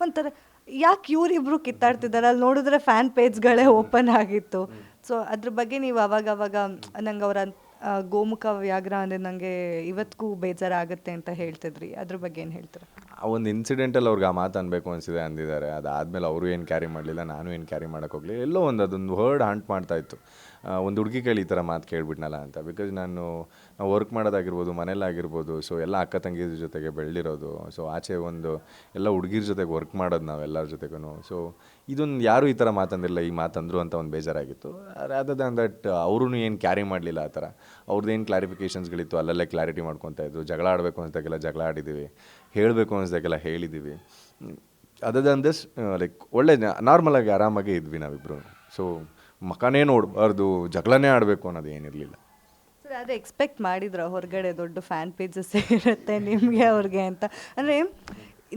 ಒಂಥರ ಯಾಕೆ ಇವರಿಬ್ರು ಕಿತ್ತಾಡ್ತಿದ್ದಾರೆ ಅಲ್ಲಿ ನೋಡಿದ್ರೆ ಫ್ಯಾನ್ ಪೇಜ್ಗಳೇ ಓಪನ್ ಆಗಿತ್ತು. ಸೊ ಅದ್ರ ಬಗ್ಗೆ ನೀವು ಅವಾಗ ಅವಾಗ ನಂಗೆ ಅವರ ಗೋಮುಖ ವ್ಯಾಘ್ರ ಅಂದರೆ ನನಗೆ ಇವತ್ತಿಗೂ ಬೇಜಾರಾಗುತ್ತೆ ಅಂತ ಹೇಳ್ತಿದ್ರಿ. ಅದ್ರ ಬಗ್ಗೆ ಏನು ಹೇಳ್ತೀರಾ? ಆ ಒಂದು ಇನ್ಸಿಡೆಂಟಲ್ಲಿ ಅವ್ರಿಗೆ ಆ ಮಾತು ಅನ್ಬೇಕು ಅನಿಸಿದೆ, ಅಂದಿದ್ದಾರೆ. ಅದಾದಮೇಲೆ ಅವರು ಏನು ಕ್ಯಾರಿ ಮಾಡಲಿಲ್ಲ, ನಾನು ಏನು ಕ್ಯಾರಿ ಮಾಡೋಕೆ ಹೋಗಲಿ ಎಲ್ಲೋ ಒಂದು ಅದೊಂದು ವರ್ಡ್ ಹಂಟ್ ಮಾಡ್ತಾ ಇತ್ತು. ಒಂದು ಹುಡುಗಿ ಕೇಳಿ ಈ ಥರ ಮಾತು ಕೇಳಿಬಿಟ್ನಲ್ಲ ಅಂತ. ಬಿಕಾಸ್ ನಾನು, ನಾವು ವರ್ಕ್ ಮಾಡೋದಾಗಿರ್ಬೋದು ಮನೇಲಾಗಿರ್ಬೋದು ಸೊ ಎಲ್ಲ ಅಕ್ಕ ತಂಗಿರ ಜೊತೆಗೆ ಬೆಳೆದಿರೋದು ಸೊ ಆಚೆ ಒಂದು ಎಲ್ಲ ಹುಡುಗಿರ ಜೊತೆಗೆ ವರ್ಕ್ ಮಾಡೋದು ನಾವು ಎಲ್ಲರ ಜೊತೆಗೂ ಸೊ ಇದೊಂದು ಯಾರೂ ಈ ಥರ ಮಾತಂದಿರಲಿಲ್ಲ ಈ ಮಾತಂದರು ಅಂತ ಒಂದು ಬೇಜಾರಾಗಿತ್ತು. ರಾದರ್ ದ್ಯಾನ್ ದಟ್ ಅವ್ರೂ ಏನು ಕ್ಯಾರಿ ಮಾಡಲಿಲ್ಲ ಆ ಥರ ಅವ್ರದ್ದು ಏನು ಕ್ಲಾರಿಫಿಕೇಷನ್ಸ್ಗಳಿತ್ತು ಅಲ್ಲಲ್ಲೇ ಕ್ಲಾರಿಟಿ ಮಾಡ್ಕೊತಾ ಇದ್ರು, ಜಗಳ ಆಡಬೇಕು ಅಂತಕ್ಕೆಲ್ಲ ಜಗಳ ಆಡಿದ್ದೀವಿ ಹೇಳಬೇಕು ಅನ್ನೋದಕ್ಕೆಲ್ಲ ಹೇಳಿದ್ದೀವಿ ಅದರ್ ದನ್ ಲೈಕ್ ಒಳ್ಳೆ ನಾರ್ಮಲಾಗಿ ಆರಾಮಾಗಿ ಇದ್ವಿ ನಾವಿಬ್ಬರು ಸೊ ಮಕನೇ ನೋಡಬಾರ್ದು, ಜಗಳನೇ ಆಡಬೇಕು ಅನ್ನೋದು ಏನಿರಲಿಲ್ಲ. ಸರ್ ಅದೇ ಎಕ್ಸ್ಪೆಕ್ಟ್ ಮಾಡಿದ್ರ ಹೊರಗಡೆ ದೊಡ್ಡ ಫ್ಯಾನ್ ಪೇಜಸ್ ಇರುತ್ತೆ ನಿಮಗೆ ಅವ್ರಿಗೆ ಅಂತ. ಅಂದರೆ,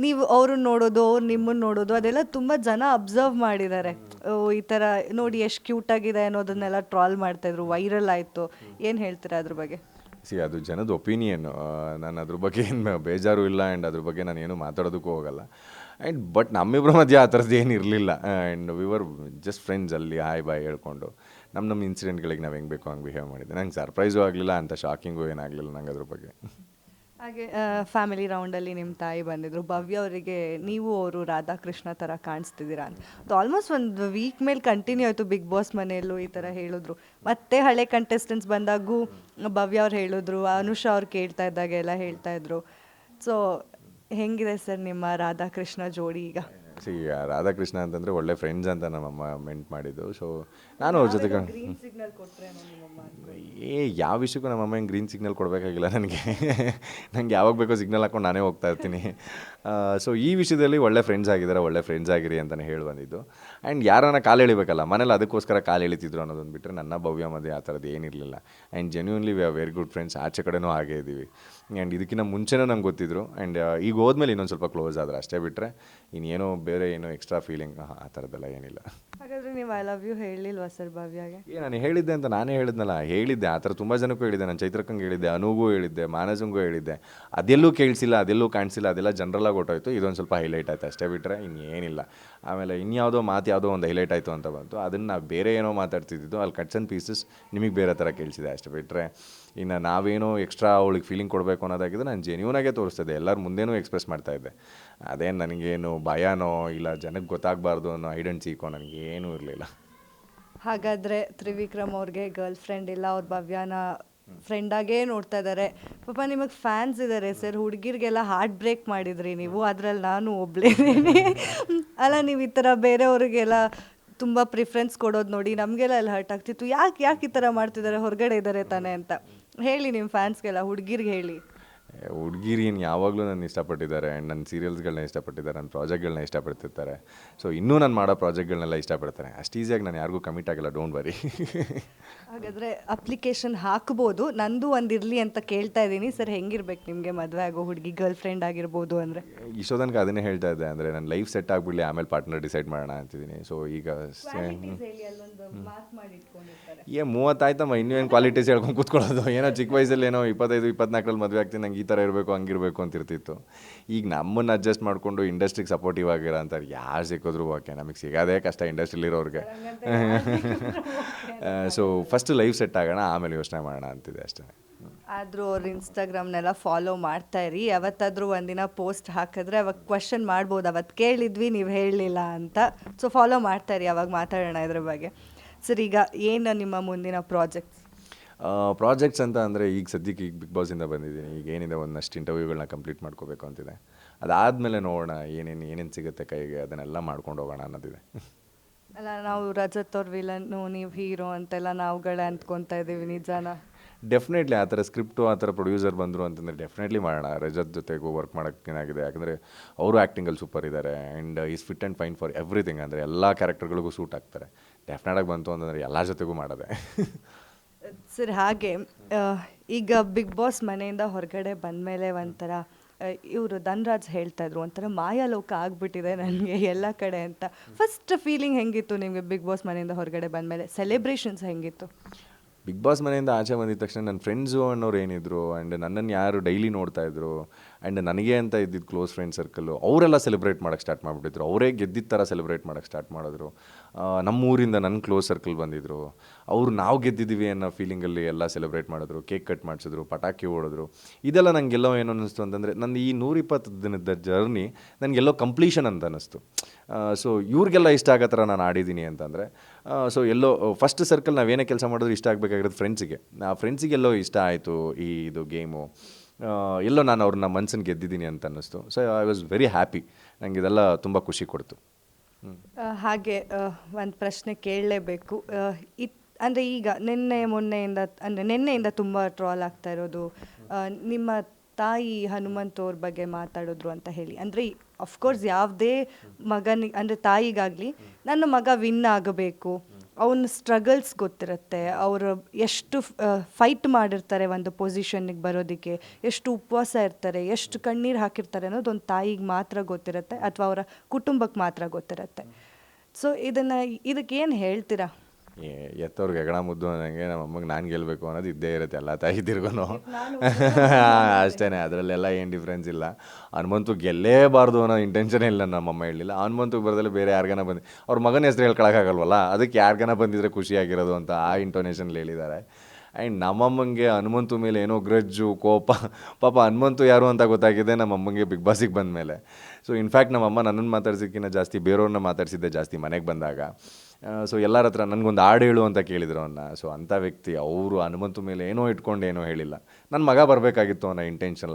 ನೀವು ಅವ್ರನ್ನ ನೋಡೋದು, ಅವ್ರು ನಿಮ್ಮನ್ನು ನೋಡೋದು, ಅದೆಲ್ಲ ತುಂಬ ಜನ ಅಬ್ಸರ್ವ್ ಮಾಡಿದ್ದಾರೆ. ಈ ಥರ ನೋಡಿ ಎಷ್ಟು ಕ್ಯೂಟ್ ಆಗಿದೆ ಅನ್ನೋದನ್ನೆಲ್ಲ ಟ್ರಾಲ್ ಮಾಡ್ತಾಯಿದ್ರು ವೈರಲ್ ಆಯಿತು. ಏನು ಹೇಳ್ತೀರಾ ಅದ್ರ ಬಗ್ಗೆ? ಸಿ ಅದು ಜನದ ಒಪಿನಿಯನ್ನು ನಾನು ಅದ್ರ ಬಗ್ಗೆ ಏನು ಬೇಜಾರು ಇಲ್ಲ ಆ್ಯಂಡ್ ಅದ್ರ ಬಗ್ಗೆ ನಾನು ಏನು ಮಾತಾಡೋದಕ್ಕೂ ಹೋಗಲ್ಲ. ಆ್ಯಂಡ್ ಬಟ್ ನಮ್ಮಿಬ್ಬರ ಮಧ್ಯೆ ಆ ಥರದ್ದು ಏನು ಇರಲಿಲ್ಲ. And we were just friends ಅಲ್ಲಿ, ಹಾಯ್ ಬಾಯ್ ಹೇಳ್ಕೊಂಡು. ನಮ್ಮ ನಮ್ಮ ಇನ್ಸಿಡೆಂಟ್ಗಳಿಗೆ ನಾವು ಹೆಂಗೆ ಬೇಕೋ ಹಂಗೆ ಬಿಹೇವ್ ಮಾಡಿದ್ದೆ ನಂಗೆ ಸರ್ಪ್ರೈಸು ಆಗಲಿಲ್ಲ, ಅಂತ ಶಾಕಿಂಗು ಏನಾಗಲಿಲ್ಲ ನಂಗೆ ಅದ್ರ ಬಗ್ಗೆ. ಹಾಗೆ ಫ್ಯಾಮಿಲಿ ರೌಂಡಲ್ಲಿ ನಿಮ್ಮ ತಾಯಿ ಬಂದಿದ್ರು. ಭವ್ಯ ಅವರಿಗೆ ನೀವು ಅವರು ರಾಧಾಕೃಷ್ಣ ಥರ ಕಾಣಿಸ್ತಿದ್ದೀರಾ ಅಂತ. ಆಲ್ಮೋಸ್ಟ್ ಒಂದು ವೀಕ್ ಮೇಲೆ ಕಂಟಿನ್ಯೂ ಆಯಿತು ಬಿಗ್ ಬಾಸ್ ಮನೆಯಲ್ಲೂ ಈ ಥರ ಹೇಳಿದ್ರು. ಮತ್ತೆ ಹಳೆ ಕಂಟೆಸ್ಟೆಂಟ್ಸ್ ಬಂದಾಗೂ ಭವ್ಯ ಅವ್ರು ಹೇಳಿದ್ರು, ಅನುಷಾ ಅವ್ರು ಕೇಳ್ತಾ ಇದ್ದಾಗ ಎಲ್ಲ ಹೇಳ್ತಾ ಇದ್ರು. ಸೊ ಹೆಂಗಿದೆ ಸರ್ ನಿಮ್ಮ ರಾಧಾಕೃಷ್ಣ ಜೋಡಿ ಈಗ? ಸಿ ರಾಧಾಕೃಷ್ಣ ಅಂತಂದರೆ ಒಳ್ಳೆ ಫ್ರೆಂಡ್ಸ್ ಅಂತ ನಮ್ಮಮ್ಮ ಮೆಂಟ್ ಮಾಡಿದ್ದು. ಸೊ ನಾನು ಅವ್ರ ಜೊತೆಗೆ ಏ ಯಾವ ವಿಷಯಕ್ಕೂ ನಮ್ಮಮ್ಮ ಹೆಂಗೆ ಗ್ರೀನ್ ಸಿಗ್ನಲ್ ಕೊಡಬೇಕಾಗಿಲ್ಲ ನನಗೆ. ನಂಗೆ ಯಾವಾಗ ಬೇಕೋ ಸಿಗ್ನಲ್ ಹಾಕೊಂಡು ನಾನೇ ಹೋಗ್ತಾ ಇರ್ತೀನಿ. ಸೊ ಈ ವಿಷಯದಲ್ಲಿ ಒಳ್ಳೆ ಫ್ರೆಂಡ್ಸ್ ಆಗಿದ್ದಾರೆ ಒಳ್ಳೆ ಫ್ರೆಂಡ್ಸ್ ಆಗಿರಿ ಅಂತಲೇ ಹೇಳಿ ಬಂದಿದ್ದು. ಆ್ಯಂಡ್ ಯಾರನ್ನ ಕಾಲು ಎಳಿಬೇಕಲ್ಲ ಮನೇಲಿ ಅದಕ್ಕೋಸ್ಕರ ಕಾಲು ಎಳಿತಿದ್ರು ಅನ್ನೋದೊಂದು ಬಿಟ್ಟರೆ ನನ್ನ ಭವ್ಯ ಮಧ್ಯೆ ಆ ಥರದ್ದು ಏನಿರಲಿಲ್ಲ and genuinely we are very good friends ಆಚೆ ಕಡೆನೂ ಹಾಗೇ ಇದ್ದೀವಿ ಆ್ಯಂಡ್ ಇದಕ್ಕಿಂತ ಮುಂಚೆನೂ ನಂಗೆ ಗೊತ್ತಿದ್ರು. ಆ್ಯಂಡ್ ಈಗ ಹೋದ್ಮೇಲೆ ಇನ್ನೊಂದು ಸ್ವಲ್ಪ ಕ್ಲೋಸ್ ಆದ್ರೆ ಅಷ್ಟೇ ಬಿಟ್ಟರೆ ಇನ್ನೇನೋ ಬೇರೆ ಏನೋ ಎಕ್ಸ್ಟ್ರಾ ಫೀಲಿಂಗ್ ಆ ಥರದ್ದೆಲ್ಲ ಏನಿಲ್ಲ. ಹಾಗಾದ್ರೆ ನೀವು ಐ ಲವ್ ಯು ಹೇಳಿಲ್ವಾ ಸರ್ ಭಾವ್ಯಾಗೆ? ಏ ನಾನು ಹೇಳಿದ್ದೆ ಅಂತ ನಾನೇ ಹೇಳಿದ್ನಲ್ಲ ಹೇಳಿದ್ದೆ ಆ ಥರ ತುಂಬ ಜನಕ್ಕೂ ಹೇಳಿದ್ದೆ ನಾನು ಚೈತ್ರಕ್ಕಂಗೆ ಹೇಳಿದ್ದೆ ಅನುಗೂ ಹೇಳಿದ್ದೆ ಮಾನಸಂಗೂ ಹೇಳಿದ್ದೆ. ಅದೆಲ್ಲೂ ಕೇಳಿಸಿಲ್ಲ ಅದೆಲ್ಲೂ ಕಾಣಿಸಿಲ್ಲ ಅದೆಲ್ಲ ಜನರಲ್ಲಾಗಿ ಹೊಟ್ಟೋಯ್ತು ಇದೊಂದು ಸ್ವಲ್ಪ ಹೈಲೈಟ್ ಆಯಿತು ಅಷ್ಟೇ ಬಿಟ್ಟರೆ ಇನ್ನೇನಿಲ್ಲ. ಆಮೇಲೆ ಇನ್ಯಾವುದೋ ಮಾತು ಯಾವುದೋ ಒಂದು ಹೈಲೈಟ್ ಆಯಿತು ಅಂತ ಬಂತು. ಅದನ್ನು ನಾವು ಬೇರೆ ಏನೋ ಮಾತಾಡ್ತಿದ್ದು ಅಲ್ಲಿ ಕಟ್ಸ್ ಆ್ಯಂಡ್ ಪೀಸಸ್ ನಿಮಗೆ ಬೇರೆ ಥರ ಕೇಳಿಸಿದೆ ಅಷ್ಟೇ ಬಿಟ್ಟರೆ ಇನ್ನು ನಾವೇನೋ ಎಕ್ಸ್ಟ್ರಾ ಅವಳಿಗೆ ಫೀಲಿಂಗ್ ಕೊಡಬೇಕು ಅನ್ನೋದಾಗಿದ್ದು ನಾನು ಜೆನ್ಯೂನಾಗೆ ತೋರಿಸ್ತಿದ್ದೆ ಎಲ್ಲರ ಮುಂದೆನೂ ಎಕ್ಸ್ಪ್ರೆಸ್ ಮಾಡ್ತಾ ಇದ್ದೆ. ಅದೇನು ನನಗೇನು ಭಯನೋ ಇಲ್ಲ ಜನಕ್ಕೆ ಗೊತ್ತಾಗಬಾರ್ದು ಅನ್ನೋ ಐಡೆಂಟಿಕೋ ನನಗೆ ನನಗೇನೂ ಇರಲಿಲ್ಲ. ಹಾಗಾದರೆ ತ್ರಿವಿಕ್ರಮ್ ಅವ್ರಿಗೆ ಗರ್ಲ್ ಫ್ರೆಂಡ್ ಇಲ್ಲ, ಅವ್ರ ಭವ್ಯನ ಫ್ರೆಂಡಾಗೇ ನೋಡ್ತಾ ಇದ್ದಾರೆ ಪಾಪ ನಿಮಗೆ ಫ್ಯಾನ್ಸ್ ಇದ್ದಾರೆ ಸರ್ ಹುಡುಗಿರಿಗೆಲ್ಲ ಹಾರ್ಟ್ ಬ್ರೇಕ್ ಮಾಡಿದ್ರಿ ನೀವು, ಅದ್ರಲ್ಲಿ ನಾನು ಒಬ್ಳೇನೇನೆ. ಅಲ್ಲ, ನೀವು ಈ ಥರ ಬೇರೆಯವ್ರಿಗೆಲ್ಲ ತುಂಬ ಪ್ರಿಫರೆನ್ಸ್ ಕೊಡೋದು ನೋಡಿ ನಮಗೆಲ್ಲ ಎಲ್ಲ ಹರ್ಟ್ ಆಗ್ತಿತ್ತು. ಯಾಕೆ ಯಾಕೆ ಈ ಥರ ಮಾಡ್ತಿದ್ದಾರೆ ಹೊರಗಡೆ ಇದ್ದಾರೆ ತಾನೇ ಅಂತ. ಹೇಳಿ ನಿಮ್ಮ ಫ್ಯಾನ್ಸ್ಗೆಲ್ಲ ಹುಡುಗಿರ್ಗೆ ಹೇಳಿ. ಹುಡುಗಿರು ಏನು ಯಾವಾಗಲೂ ನನ್ನ ಇಷ್ಟಪಟ್ಟಿದ್ದಾರೆ ಆ್ಯಂಡ್ ನನ್ನ ಸೀರಿಯಲ್ಸ್ಗಳನ್ನ ಇಷ್ಟಪಟ್ಟಿದ್ದಾರೆ ನನ್ನ ಪ್ರಾಜೆಕ್ಟ್ಗಳನ್ನ ಇಷ್ಟಪಡ್ತಿರ್ತಾರೆ. ಸೊ ಇನ್ನೂ ನಾನು ಮಾಡೋ ಪ್ರಾಜೆಕ್ಟ್ಗಳನ್ನೆಲ್ಲ ಇಷ್ಟಪಡ್ತಾರೆ ಅಷ್ಟು ಈಸಿಯಾಗಿ ನಾನು ಯಾರಿಗೂ ಕಮಿಟ್ ಆಗಿಲ್ಲ ಡೋಂಟ್ ವರಿ ಹಾಗಾದರೆ ಅಪ್ಲಿಕೇಶನ್ ಹಾಕ್ಬೋದು. ನಂದು ಒಂದು ಇರಲಿ ಅಂತ ಕೇಳ್ತಾ ಇದ್ದೀನಿ. ಸರ್ ಹೆಂಗಿರ್ಬೇಕು ನಿಮಗೆ ಮದುವೆ ಆಗೋ ಹುಡುಗಿ ಗರ್ಲ್ ಫ್ರೆಂಡ್ ಆಗಿರ್ಬೋದು ಅಂದರೆ? ಇಷ್ಟೋ ತನಕ ಅದನ್ನೇ ಹೇಳ್ತಾ ಇದ್ದೆ. ಅಂದರೆ ನನ್ನ ಲೈಫ್ ಸೆಟ್ ಆಗಿಬಿಡಲಿ ಆಮೇಲೆ ಪಾರ್ಟ್ನರ್ ಡಿಸೈಡ್ ಮಾಡೋಣ ಅಂತಿದ್ದೀನಿ. ಸೊ ಈಗ ಏ ಮೂವತ್ತಾಯ್ತಮ್ಮ. ಇನ್ನೂ ಏನು ಕ್ವಾಲಿಟೀಸ್ ಹೇಳ್ಕೊಂಡು ಕೂತ್ಕೊಳ್ಳೋದು? ಏನೋ ಚಿಕ್ಕ ವಯಸ್ಸಲ್ಲಿ ಏನೋ ಇಪ್ಪತ್ತೈದು ಇಪ್ಪತ್ನಾಲ್ಕರಲ್ಲಿ ಮದುವೆ ಆಗ್ತೀನಿ ನಂಗೆ ಈ ಥರ ಇರಬೇಕು ಹಂಗಿರಬೇಕು ಅಂತ ಇರ್ತಿತ್ತು. ಈಗ ನಮ್ಮನ್ನು ಅಡ್ಜಸ್ಟ್ ಮಾಡಿಕೊಂಡು ಇಂಡಸ್ಟ್ರಿಗೆ ಸಪೋರ್ಟಿವ್ ಆಗಿರೋ ಅಂತ ಯಾರು ಸಿಕ್ಕಿದ್ರು ಓಕೆ ನಮಗೆ ಸಿಗೋದೇ ಕಷ್ಟ ಇಂಡಸ್ಟ್ರಿಲಿರೋರಿಗೆ ಸೊ ಫಸ್ಟ್ ಲೈಫ್ ಸೆಟ್ ಆಗೋಣ ಆಮೇಲೆ ಯೋಚನೆ ಮಾಡೋಣ ಅಂತಿದೆ ಅಷ್ಟೇ. ಆದರೂ ಅವ್ರ ಇನ್ಸ್ಟಾಗ್ರಾಮ್ನೆಲ್ಲ ಫಾಲೋ ಮಾಡ್ತಾ ಇರಿ. ಯಾವತ್ತಾದರೂ ಒಂದಿನ ಪೋಸ್ಟ್ ಹಾಕಿದ್ರೆ ಅವಾಗ ಕ್ವಶನ್ ಮಾಡ್ಬೋದು. ಅವತ್ತು ಕೇಳಿದ್ವಿ ನೀವು ಹೇಳಲಿಲ್ಲ ಅಂತ. ಸೊ ಫಾಲೋ ಮಾಡ್ತಾ ಇರಿ ಅವಾಗ ಮಾತಾಡೋಣ ಇದ್ರ ಬಗ್ಗೆ. ಸರ್ ಈಗ ಏನು ನಿಮ್ಮ ಮುಂದಿನ ಪ್ರಾಜೆಕ್ಟ್ಸ್ ಪ್ರಾಜೆಕ್ಟ್ಸ್ ಅಂತ ಅಂದರೆ ಈಗ ಸದ್ಯಕ್ಕೆ ಈಗ ಬಿಗ್ ಬಾಸಿಂದ ಬಂದಿದ್ದೀನಿ. ಈಗ ಏನಿದೆ ಒಂದಷ್ಟು ಇಂಟರ್ವ್ಯೂಗಳನ್ನ ಕಂಪ್ಲೀಟ್ ಮಾಡ್ಕೋಬೇಕು ಅಂತಿದೆ. ಅದಾದಮೇಲೆ ನೋಡೋಣ ಏನೇನು ಏನೇನು ಸಿಗುತ್ತೆ ಕೈಗೆ ಅದನ್ನೆಲ್ಲ ಮಾಡ್ಕೊಂಡು ಹೋಗೋಣ ಅನ್ನೋದಿದೆ. ಅಲ್ಲ ನಾವು ರಜತ್ ಅವ್ರ ವಿಲನ್ನು ನೀವು ಹೀರೋ ಅಂತೆಲ್ಲ ನಾವುಗಳೇ ಅಂದ್ಕೊತಾ ಇದ್ದೀವಿ ನಿಜಾನ? ಡೆಫಿನೆಟ್ಲಿ ಆ ಥರ ಸ್ಕ್ರಿಪ್ಟು ಆ ಥರ ಪ್ರೊಡ್ಯೂಸರ್ ಬಂದರು ಅಂತಂದರೆ ಡೆಫಿನೆಟ್ಲಿ ಮಾಡೋಣ. ರಜತ್ ಜೊತೆಗೂ ವರ್ಕ್ ಮಾಡೋಕ್ಕೇನಾಗಿದೆ ಯಾಕಂದರೆ ಅವರು ಆ್ಯಕ್ಟಿಂಗಲ್ಲಿ ಸೂಪರ್ ಇದ್ದಾರೆ and is fit and fine for everything ಅಂದರೆ ಎಲ್ಲ ಕ್ಯಾರೆಕ್ಟರ್ಗಳಿಗೂ ಸೂಟ್ ಆಗ್ತಾರೆ. ಡೆಫಿನೆಟಾಗಿ ಬಂತು ಅಂತಂದರೆ ಎಲ್ಲ ಜೊತೆಗೂ ಮಾಡೋದೆ. ಸರ್, ಹಾಗೆ ಈಗ ಬಿಗ್ ಬಾಸ್ ಮನೆಯಿಂದ ಹೊರಗಡೆ ಬಂದ ಮೇಲೆ ಒಂಥರ ಇವರು ಧನ್ರಾಜ್ ಹೇಳ್ತಾ ಇದ್ರು, ಒಂಥರ ಮಾಯಾಲೋಕ ಆಗ್ಬಿಟ್ಟಿದೆ ನನಗೆ ಎಲ್ಲ ಕಡೆ ಅಂತ. ಫಸ್ಟ್ ಫೀಲಿಂಗ್ ಹೆಂಗಿತ್ತು ನಿಮಗೆ ಬಿಗ್ ಬಾಸ್ ಮನೆಯಿಂದ ಹೊರಗಡೆ ಬಂದಮೇಲೆ? ಸೆಲೆಬ್ರೇಷನ್ಸ್ ಹೆಂಗಿತ್ತು? ಬಿಗ್ ಬಾಸ್ ಮನೆಯಿಂದ ಆಚೆ ಬಂದಿದ ತಕ್ಷಣ ನನ್ನ ಫ್ರೆಂಡ್ಸು ಅನ್ನೋರು ಏನಿದ್ರು ಆ್ಯಂಡ್ ನನ್ನನ್ನು ಯಾರು ಡೈಲಿ ನೋಡ್ತಾ ಇದ್ರು ಆ್ಯಂಡ್ ನನಗೆ ಅಂತ ಇದ್ದಿದ್ದು ಕ್ಲೋಸ್ ಫ್ರೆಂಡ್ ಸರ್ಕಲ್ಲು ಅವರೆಲ್ಲ ಸೆಲೆಬ್ರೇಟ್ ಮಾಡೋಕ್ಕೆ ಸ್ಟಾರ್ಟ್ ಮಾಡಿಬಿಟ್ಟಿದ್ರು. ಅವರೇ ಗೆದ್ದಿದ್ದ ಥರ ಸೆಲೆಬ್ರೇಟ್ ಮಾಡೋಕ್ಕೆ ಸ್ಟಾರ್ಟ್ ಮಾಡಿದ್ರು. ನಮ್ಮೂರಿಂದ ನನ್ನ ಕ್ಲೋಸ್ ಸರ್ಕಲ್ ಬಂದಿದ್ರು. ಅವರು ನಾವು ಗೆದ್ದಿದ್ದೀವಿ ಅನ್ನೋ ಫೀಲಿಂಗಲ್ಲಿ ಎಲ್ಲ ಸೆಲೆಬ್ರೇಟ್ ಮಾಡಿದ್ರು. ಕೇಕ್ ಕಟ್ ಮಾಡಿಸಿದ್ರು, ಪಟಾಕಿ ಓಡಿದ್ರು ಇದೆಲ್ಲ ನನಗೆಲ್ಲೋ ಏನು ಅನ್ನಿಸ್ತು ಅಂತಂದರೆ ನನ್ನ ಈ ನೂರಿಪ್ಪತ್ತು ದಿನದ ಜರ್ನಿ ನನಗೆಲ್ಲೋ ಕಂಪ್ಲೀಷನ್ ಅಂತ ಅನ್ನಿಸ್ತು. ಸೊ ಇವ್ರಿಗೆಲ್ಲ ಇಷ್ಟ ಆಗೋ ಥರ ನಾನು ಆಡಿದ್ದೀನಿ ಅಂತಂದರೆ ಸೊ ಎಲ್ಲೋ ಫಸ್ಟ್ ಸರ್ಕಲ್ ನಾವೇನೇ ಕೆಲಸ ಮಾಡಿದ್ರು ಇಷ್ಟ ಆಗಬೇಕಾಗಿರೋದು ಫ್ರೆಂಡ್ಸಿಗೆ ಆ ಫ್ರೆಂಡ್ಸಿಗೆಲ್ಲೋ ಇಷ್ಟ ಆಯಿತು ಈ ಇದು ಗೇಮು ಎಲ್ಲೋ ನಾನು ಅವ್ರನ್ನ ಮನ್ಸನ್ನು ಗೆದ್ದಿದ್ದೀನಿ ಅಂತ ಅನ್ನಿಸ್ತು. So I was very happy ನನಗೆ ಇದೆಲ್ಲ ತುಂಬ ಖುಷಿ ಕೊಡ್ತು. ಹಾಗೆ ಒಂದು ಪ್ರಶ್ನೆ ಕೇಳಲೇಬೇಕು. ಇತ್, ಅಂದರೆ ಈಗ ನಿನ್ನೆ ಮೊನ್ನೆಯಿಂದ, ಅಂದರೆ ನಿನ್ನೆಯಿಂದ ತುಂಬ ಟ್ರಾಲ್ ಆಗ್ತಾ ಇರೋದು. ನಿಮ್ಮ ತಾಯಿ ಹನುಮಂತ್ ಅವ್ರ ಬಗ್ಗೆ ಮಾತಾಡಿದ್ರು ಅಂತ ಹೇಳಿ. ಅಂದರೆ ಅಫ್ಕೋರ್ಸ್ ಯಾವುದೇ ಮಗನಿಗೆ, ಅಂದರೆ ತಾಯಿಗಾಗಲಿ, ನನ್ನ ಮಗ ವಿನ್ ಆಗಬೇಕು. ಅವನ ಸ್ಟ್ರಗಲ್ಸ್ ಗೊತ್ತಿರುತ್ತೆ. ಅವರು ಎಷ್ಟು ಫೈಟ್ ಮಾಡಿರ್ತಾರೆ ಒಂದು ಪೊಸಿಷನ್ನಿಗೆ ಬರೋದಕ್ಕೆ, ಎಷ್ಟು ಉಪವಾಸ ಇರ್ತಾರೆ, ಎಷ್ಟು ಕಣ್ಣೀರು ಹಾಕಿರ್ತಾರೆ ಅನ್ನೋದು ಒಂದು ತಾಯಿಗೆ ಮಾತ್ರ ಗೊತ್ತಿರುತ್ತೆ ಅಥವಾ ಅವರ ಕುಟುಂಬಕ್ಕೆ ಮಾತ್ರ ಗೊತ್ತಿರುತ್ತೆ. ಸೊ ಇದನ್ನು ಇದಕ್ಕೆ ಏನು ಹೇಳ್ತೀರಾ? ಎತ್ತವ್ರಿಗೆ ಹೆಗಣ ಮುದ್ದು ಅನ್ನೋಂಗೆ ನಮ್ಮ ಅಮ್ಮಗೆ ನಾನು ಗೆಲ್ಲಬೇಕು ಅನ್ನೋದು ಇದ್ದೇ ಇರುತ್ತೆ ಎಲ್ಲ ತಾಯಿದಿರ್ಗೂ ಅಷ್ಟೇ ಅದರಲ್ಲೆಲ್ಲ ಏನು ಡಿಫ್ರೆನ್ಸ್ ಇಲ್ಲ. ಹನುಮಂತು ಗೆಲ್ಲೇಬಾರ್ದು ಅನ್ನೋ ಇಂಟೆನ್ಷನ್ ಇಲ್ಲ ನಮ್ಮಮ್ಮ ಹೇಳಿಲ್ಲ. ಹನುಮಂತು ಬರದಲ್ಲಿ ಬೇರೆ ಯಾರಿಗಾನ ಬಂದು ಅವ್ರ ಮಗನ ಹೆಸರು ಹೇಳ್ಕೊಳಕ್ಕಾಗಲ್ವಲ್ಲ? ಅದಕ್ಕೆ ಯಾರಿಗಾನ ಬಂದಿದ್ರೆ ಖುಷಿಯಾಗಿರೋದು ಅಂತ ಆ ಇಂಟೋನೇಷನ್ಲಿ ಹೇಳಿದ್ದಾರೆ ಆ್ಯಂಡ್ ನಮ್ಮಮ್ಮಂಗೆ ಹನುಮಂತು ಮೇಲೆ ಏನೋ ಗ್ರಜ್ಜು ಕೋಪ. ಪಾಪ ಹನುಮಂತು ಯಾರು ಅಂತ ಗೊತ್ತಾಗಿದೆ ನಮ್ಮಮ್ಮಂಗೆ ಬಿಗ್ ಬಾಸಿಗೆ ಬಂದ ಮೇಲೆ ಸೊ ಇನ್ಫ್ಯಾಕ್ಟ್ ನಮ್ಮಮ್ಮ ನನ್ನನ್ನು ಮಾತಾಡ್ಸಿದ್ಕಿಂತ ಜಾಸ್ತಿ ಬೇರೆಯವ್ರನ್ನ ಮಾತಾಡ್ಸಿದ್ದೆ ಜಾಸ್ತಿ ಮನೆಗೆ ಬಂದಾಗ. ಸೊ ಎಲ್ಲರ ಹತ್ರ ನನಗೊಂದು ಹಾಡು ಹೇಳು ಅಂತ ಕೇಳಿದ್ರು ಅವನ್ನ ಸೊ ಅಂಥ ವ್ಯಕ್ತಿ ಅವರು ಹನುಮಂತು ಮೇಲೆ ಏನೋ ಇಟ್ಕೊಂಡು ಏನೋ ಹೇಳಿಲ್ಲ. ನನ್ನ ಮಗ ಬರಬೇಕಾಗಿತ್ತು ಅನ್ನೋ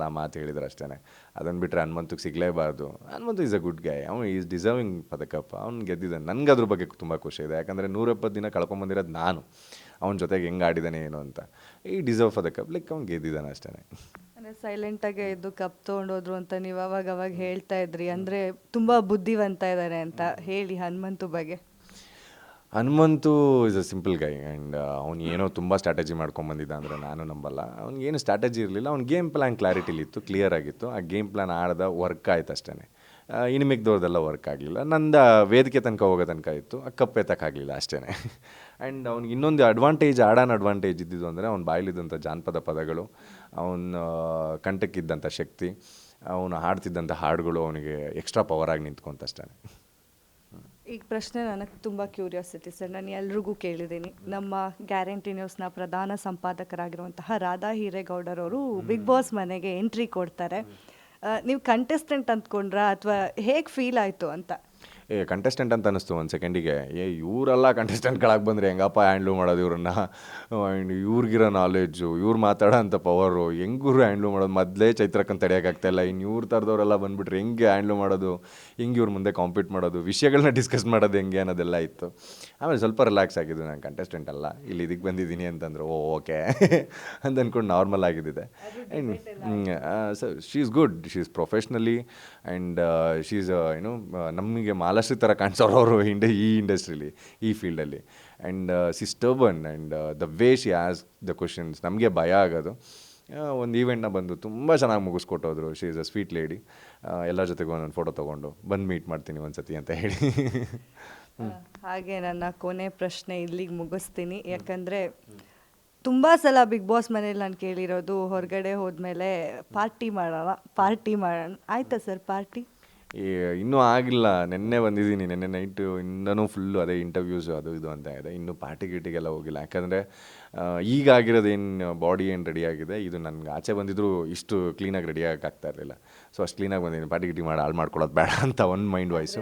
ಆ ಮಾತು ಹೇಳಿದ್ರು ಅಷ್ಟೇ ಅದನ್ನು ಬಿಟ್ಟರೆ ಹನುಮಂತಿಗೆ ಸಿಗಲೇಬಾರ್ದು. Hanumanthu is a good guy ಅವನು ಈಸ್ ಡಿಸರ್ವಿಂಗ್ ಪದಕಪ್ಪ. ಅವ್ನು ಗೆದ್ದಿದ್ದಾನೆ ನನಗೆ ಅದ್ರ ಬಗ್ಗೆ ತುಂಬ ಖುಷಿ ಇದೆ. ಯಾಕಂದರೆ ನೂರೆಪ್ಪತ್ತು ದಿನ ಕಳ್ಕೊಂಬಂದಿರೋದು ನಾನು. ಅವನ ಜೊತೆಗೆ ಹೆಂಗೆ ಆಡಿದ್ದಾನೆ ಏನು ಅಂತ. ಈ ಡಿಸರ್ವ್ ಫಾರ್ ಲೈಕ್ ಅವ್ನು ಗೆದ್ದಿದ್ದಾನೆ ಅಷ್ಟೇ ಸೈಲೆಂಟಾಗೆ ಇದ್ದು ಕಪ್ ತೊಗೊಂಡೋದ್ರು ಅಂತ ನೀವು ಅವಾಗ ಅವಾಗ ಹೇಳ್ತಾ ಇದ್ರಿ. ಅಂದರೆ ತುಂಬ ಬುದ್ಧಿವಂತ ಇದ್ದಾರೆ ಅಂತ ಹೇಳಿ ಹನುಮಂತು ಬಗ್ಗೆ. Hanumanthu is a simple guy and ಅವ್ನು ಏನೋ ತುಂಬ ಸ್ಟ್ರಾಟಜಿ ಮಾಡ್ಕೊಂಬಂದಿದ್ದ ಅಂದರೆ ನಾನು ನಂಬಲ್ಲ. ಅವ್ನಿಗೆ ಏನು ಸ್ಟ್ರಾಟಜಿ ಇರಲಿಲ್ಲ. ಅವ್ನು ಗೇಮ್ ಪ್ಲ್ಯಾನ್ ಕ್ಲಾರಿಟಿಲಿತ್ತು ಕ್ಲಿಯರ್ ಆಗಿತ್ತು. ಆ ಗೇಮ್ ಪ್ಲ್ಯಾನ್ ಆಡ್ದ ವರ್ಕ್ ಆಯ್ತು ಅಷ್ಟೇ ಇನ್ನು ವರ್ಕ್ ಆಗಲಿಲ್ಲ. ನಂದು ವೇದಿಕೆ ತನಕ ಹೋಗೋ ತನಕ ಇತ್ತು. ಆ ಕಪ್ ಎತ್ತಕ್ಕಾಗಲಿಲ್ಲ ಅಷ್ಟೇ ಆ್ಯಂಡ್ ಅವ್ನಿಗೆ ಇನ್ನೊಂದು ಅಡ್ವಾಂಟೇಜ್ ಆಡಾನ್ ಅಡ್ವಾಂಟೇಜ್ ಇದ್ದಿದ್ದು ಅಂದರೆ ಅವ್ನು ಬಾಯಲ್ಲಿದ್ದಂಥ ಜಾನಪದ ಪದಗಳು, ಅವನ ಕಂಠಕ್ಕಿದ್ದಂಥ ಶಕ್ತಿ, ಅವನು ಹಾಡ್ತಿದ್ದಂಥ ಹಾಡುಗಳು ಅವನಿಗೆ ಎಕ್ಸ್ಟ್ರಾ ಪವರಾಗಿ ನಿಂತ್ಕೊಂತಷ್ಟೇ ಈಗ ಪ್ರಶ್ನೆ ನನಗೆ ತುಂಬ ಕ್ಯೂರಿಯಾಸಿಟಿ ಸರ್ ನಾನು ಎಲ್ರಿಗೂ ಕೇಳಿದ್ದೀನಿ. ನಮ್ಮ ಗ್ಯಾರಂಟಿ ನ್ಯೂಸ್ನ ಪ್ರಧಾನ ಸಂಪಾದಕರಾಗಿರುವಂತಹ ರಾಧಾ ಹಿರೇಗೌಡರವರು ಬಿಗ್ ಬಾಸ್ ಮನೆಗೆ ಎಂಟ್ರಿ ಕೊಡ್ತಾರೆ. ನೀವು ಕಂಟೆಸ್ಟೆಂಟ್ ಅಂದ್ಕೊಂಡ್ರಾ ಅಥವಾ ಹೇಗೆ ಫೀಲ್ ಆಯಿತು ಅಂತ? ಏ ಕಂಟೆಸ್ಟೆಂಟ್ ಅಂತ ಅನ್ನಿಸ್ತು ಒಂದು ಸೆಕೆಂಡಿಗೆ ಏ ಇವರೆಲ್ಲ ಕಂಟೆಸ್ಟೆಂಟ್ಗಳಾಗಿ ಬಂದರೆ ಹೆಂಗಪ್ಪ ಹ್ಯಾಂಡ್ಲು ಮಾಡೋದು ಇವ್ರನ್ನ? ಆ್ಯಂಡ್ ಇವ್ರಿಗಿರೋ ನಾಲೆಡ್ಜು ಇವ್ರು ಮಾತಾಡೋಂಥ ಪವರು ಹೆಂಗೂರು ಹ್ಯಾಂಡ್ಲು ಮಾಡೋದು? ಮೊದಲೇ ಚೈತ್ರಕ್ಕಂತ ತಡೆಯೋಕ್ಕಾಗ್ತಾಯಿಲ್ಲ ಇನ್ನು ಇವ್ರ ಥರದವರೆಲ್ಲ ಬಂದುಬಿಟ್ರೆ ಹೆಂಗೆ ಹ್ಯಾಂಡ್ಲು ಮಾಡೋದು? ಹೆಂಗೆ ಇವ್ರ ಮುಂದೆ ಕಾಂಪೀಟ್ ಮಾಡೋದು? ವಿಷಯಗಳನ್ನ ಡಿಸ್ಕಸ್ ಮಾಡೋದು ಹೆಂಗೆ ಅನ್ನೋದೆಲ್ಲ ಇತ್ತು. ಆಮೇಲೆ ಸ್ವಲ್ಪ ರಿಲ್ಯಾಕ್ಸ್ ಆಗಿದ್ದು ನಾನು ಕಂಟೆಸ್ಟೆಂಟ್ ಅಲ್ಲ. ಇಲ್ಲಿ ಇದಕ್ಕೆ ಬಂದಿದ್ದೀನಿ ಅಂತಂದರು ಓ ಓಕೆ. ಅಂತ ಅಂದ್ಕೊಂಡು normal ಆಗಿದ್ದಿದೆ. And sir she is good she is professionally and she is ಏನು ನಮಗೆ ಮಾಲಾಶ್ರೀ ಥರ ಕಾಣಿಸೋರು ಅವರು ಇಂಡ ಈ ಇಂಡಸ್ಟ್ರೀಲಿ, ಈ ಫೀಲ್ಡಲ್ಲಿ. ಆ್ಯಂಡ್ ಸಿಸ್ಟರ್ಬನ್ ಆ್ಯಂಡ್ ದ ವೇ ಶಿ ಆಸ್ ದ ಕ್ವಶನ್ಸ್ ನಮಗೆ ಭಯ ಆಗೋದು. ಒಂದು ಈವೆಂಟ್ನ ಬಂದು ತುಂಬ ಚೆನ್ನಾಗಿ ಮುಗಿಸ್ಕೊಟ್ಟೋದ್ರು. She is a sweet lady ಎಲ್ಲರ ಜೊತೆಗೂ ಒಂದೊಂದು ಫೋಟೋ ತೊಗೊಂಡು, ಬಂದು ಮೀಟ್ ಮಾಡ್ತೀನಿ ಒಂದು ಸತಿ ಅಂತ ಹೇಳಿ. ಹಾಗೆ ನನ್ನ ಕೊನೆ ಪ್ರಶ್ನೆ ಇಲ್ಲಿಗೆ ಮುಗಿಸ್ತೀನಿ. ಯಾಕಂದರೆ ತುಂಬ ಸಲ ಬಿಗ್ ಬಾಸ್ ಮನೇಲಿ ನಾನು ಕೇಳಿರೋದು, ಹೊರಗಡೆ ಹೋದ್ಮೇಲೆ ಪಾರ್ಟಿ ಮಾಡೋಣ ಪಾರ್ಟಿ ಮಾಡೋಣ. ಆಯ್ತಾ ಸರ್ ಪಾರ್ಟಿ? ಇನ್ನೂ ಆಗಿಲ್ಲ ನಿನ್ನೆ ಬಂದಿದ್ದೀನಿ. ನಿನ್ನೆ ನೈಟು ಇನ್ನೂ ಫುಲ್ಲು ಅದೇ ಇಂಟರ್ವ್ಯೂಸು ಅದು ಇದು ಅಂತ ಇದೆ. ಇನ್ನೂ ಪಾರ್ಟಿ ಗೀಟಿಗೆಲ್ಲ ಹೋಗಿಲ್ಲ. ಯಾಕಂದರೆ ಈಗ ಆಗಿರೋದು ಏನು ಬಾಡಿ ಏನು ರೆಡಿ ಆಗಿದೆ? ಇದು ನನಗೆ ಆಚೆ ಬಂದಿದ್ರು ಇಷ್ಟು ಕ್ಲೀನಾಗಿ ರೆಡಿ ಆಗ್ತಾ ಇರಲಿಲ್ಲ. ಸೊ ಅಷ್ಟು ಕ್ಲೀನಾಗಿ ಬಂದಿದ್ದೀನಿ. ಪಾರ್ಟಿ ಗಿಟಿ ಮಾಡಿ ಹಾಳು ಮಾಡ್ಕೊಳ್ಳೋದು ಬೇಡ ಅಂತ ಒಂದು ಮೈಂಡ್ ವಾಯ್ಸು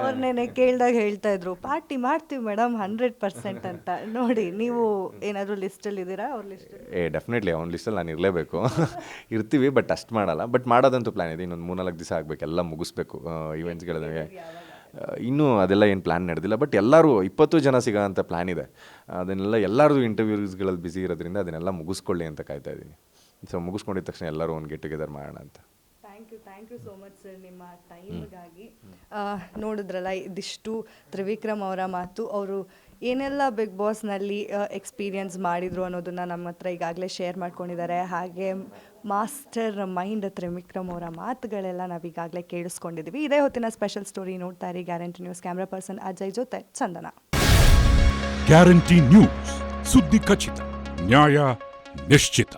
ಅವ್ರು ನೆನೆ ಕೇಳಿದಾಗ ಹೇಳ್ತಾ ಇದ್ರು ಪಾರ್ಟಿ ಮಾಡ್ತೀವಿ ಮೇಡಮ್ ಹಂಡ್ರೆಡ್ ಪರ್ಸೆಂಟ್ ಅಂತ. ನೋಡಿ ನೀವು ಏನಾದರೂ ಲಿಸ್ಟಲ್ಲಿ ಇದ್ದೀರಾ? ಅವ್ರ ಲಿಸ್ಟ್ ಏ ಡೆಫಿನೆಟ್ಲಿ ಅವ್ನ ಲಿಸ್ಟಲ್ಲಿ ನಾನು ಇರಲೇಬೇಕು. ಇರ್ತೀವಿ ಬಟ್ ಅಷ್ಟು ಮಾಡಲ್ಲ. ಬಟ್ ಮಾಡೋದಂತೂ ಪ್ಲ್ಯಾನ್ ಇದೆ. ಇನ್ನೊಂದು ಮೂರ್ನಾಲ್ಕು ದಿವಸ ಆಗಬೇಕು. ಎಲ್ಲ ಮುಗಿಸ್ಬೇಕು ಇವೆಂಟ್ಸ್ಗಳಿಗೆ ಇನ್ನೂ ಅದೆಲ್ಲ ಏನು ಪ್ಲ್ಯಾನ್ ನಡೆದಿಲ್ಲ. ಬಟ್ ಎಲ್ಲರೂ ಇಪ್ಪತ್ತು ಜನ ಸಿಗೋ ಅಂಥ ಪ್ಲ್ಯಾನ್ ಇದೆ. ಅದನ್ನೆಲ್ಲ ಎಲ್ಲರದು ಇಂಟರ್ವ್ಯೂಸ್ಗಳಲ್ಲಿ ಬ್ಯುಸಿ ಇರೋದ್ರಿಂದ ಅದನ್ನೆಲ್ಲ ಮುಗಿಸ್ಕೊಳ್ಳಿ ಅಂತ ಕಾಯ್ತಾ ಇದ್ದೀನಿ. ಸೊ ಮುಗಿಸ್ಕೊಂಡಿದ ತಕ್ಷಣ ಎಲ್ಲರೂ ಒಂದು ಗೆಟ್ ಟುಗೆದರ್ ಮಾಡೋಣ ಅಂತ. Thank you thank you so much sir ನಿಮ್ಮ ಟೈಮ್ಗಾಗಿ ನೋಡಿದ್ರಲ್ಲ ಇದಿಷ್ಟು ತ್ರಿವಿಕ್ರಮ್ ಅವರ ಮಾತು. ಅವರು ಏನೆಲ್ಲ ಬಿಗ್ ಬಾಸ್ನಲ್ಲಿ ಎಕ್ಸ್ಪೀರಿಯನ್ಸ್ ಮಾಡಿದರು ಅನ್ನೋದನ್ನು ನಮ್ಮ ಹತ್ರ ಈಗಾಗಲೇ ಶೇರ್ ಮಾಡ್ಕೊಂಡಿದ್ದಾರೆ. ಹಾಗೆ ಮಾಸ್ಟರ್ ಮೈಂಡ್ ತ್ರಿವಿಕ್ರಮ್ ಅವರ ಮಾತುಗಳೆಲ್ಲ ನಾವು ಈಗಾಗಲೇ ಕೇಳಿಸ್ಕೊಂಡಿದ್ದೀವಿ ಇದೇ ಹೊತ್ತಿನ ಸ್ಪೆಷಲ್ ಸ್ಟೋರಿ ನೋಡ್ತಾ ಇರಿ. Guarantee news camera person Ajay ಜೊತೆ ಚಂದನ. ಗ್ಯಾರಂಟಿ ನ್ಯೂಸ್ ಸುದ್ದಿ ಖಚಿತ, ನ್ಯಾಯ ನಿಶ್ಚಿತ.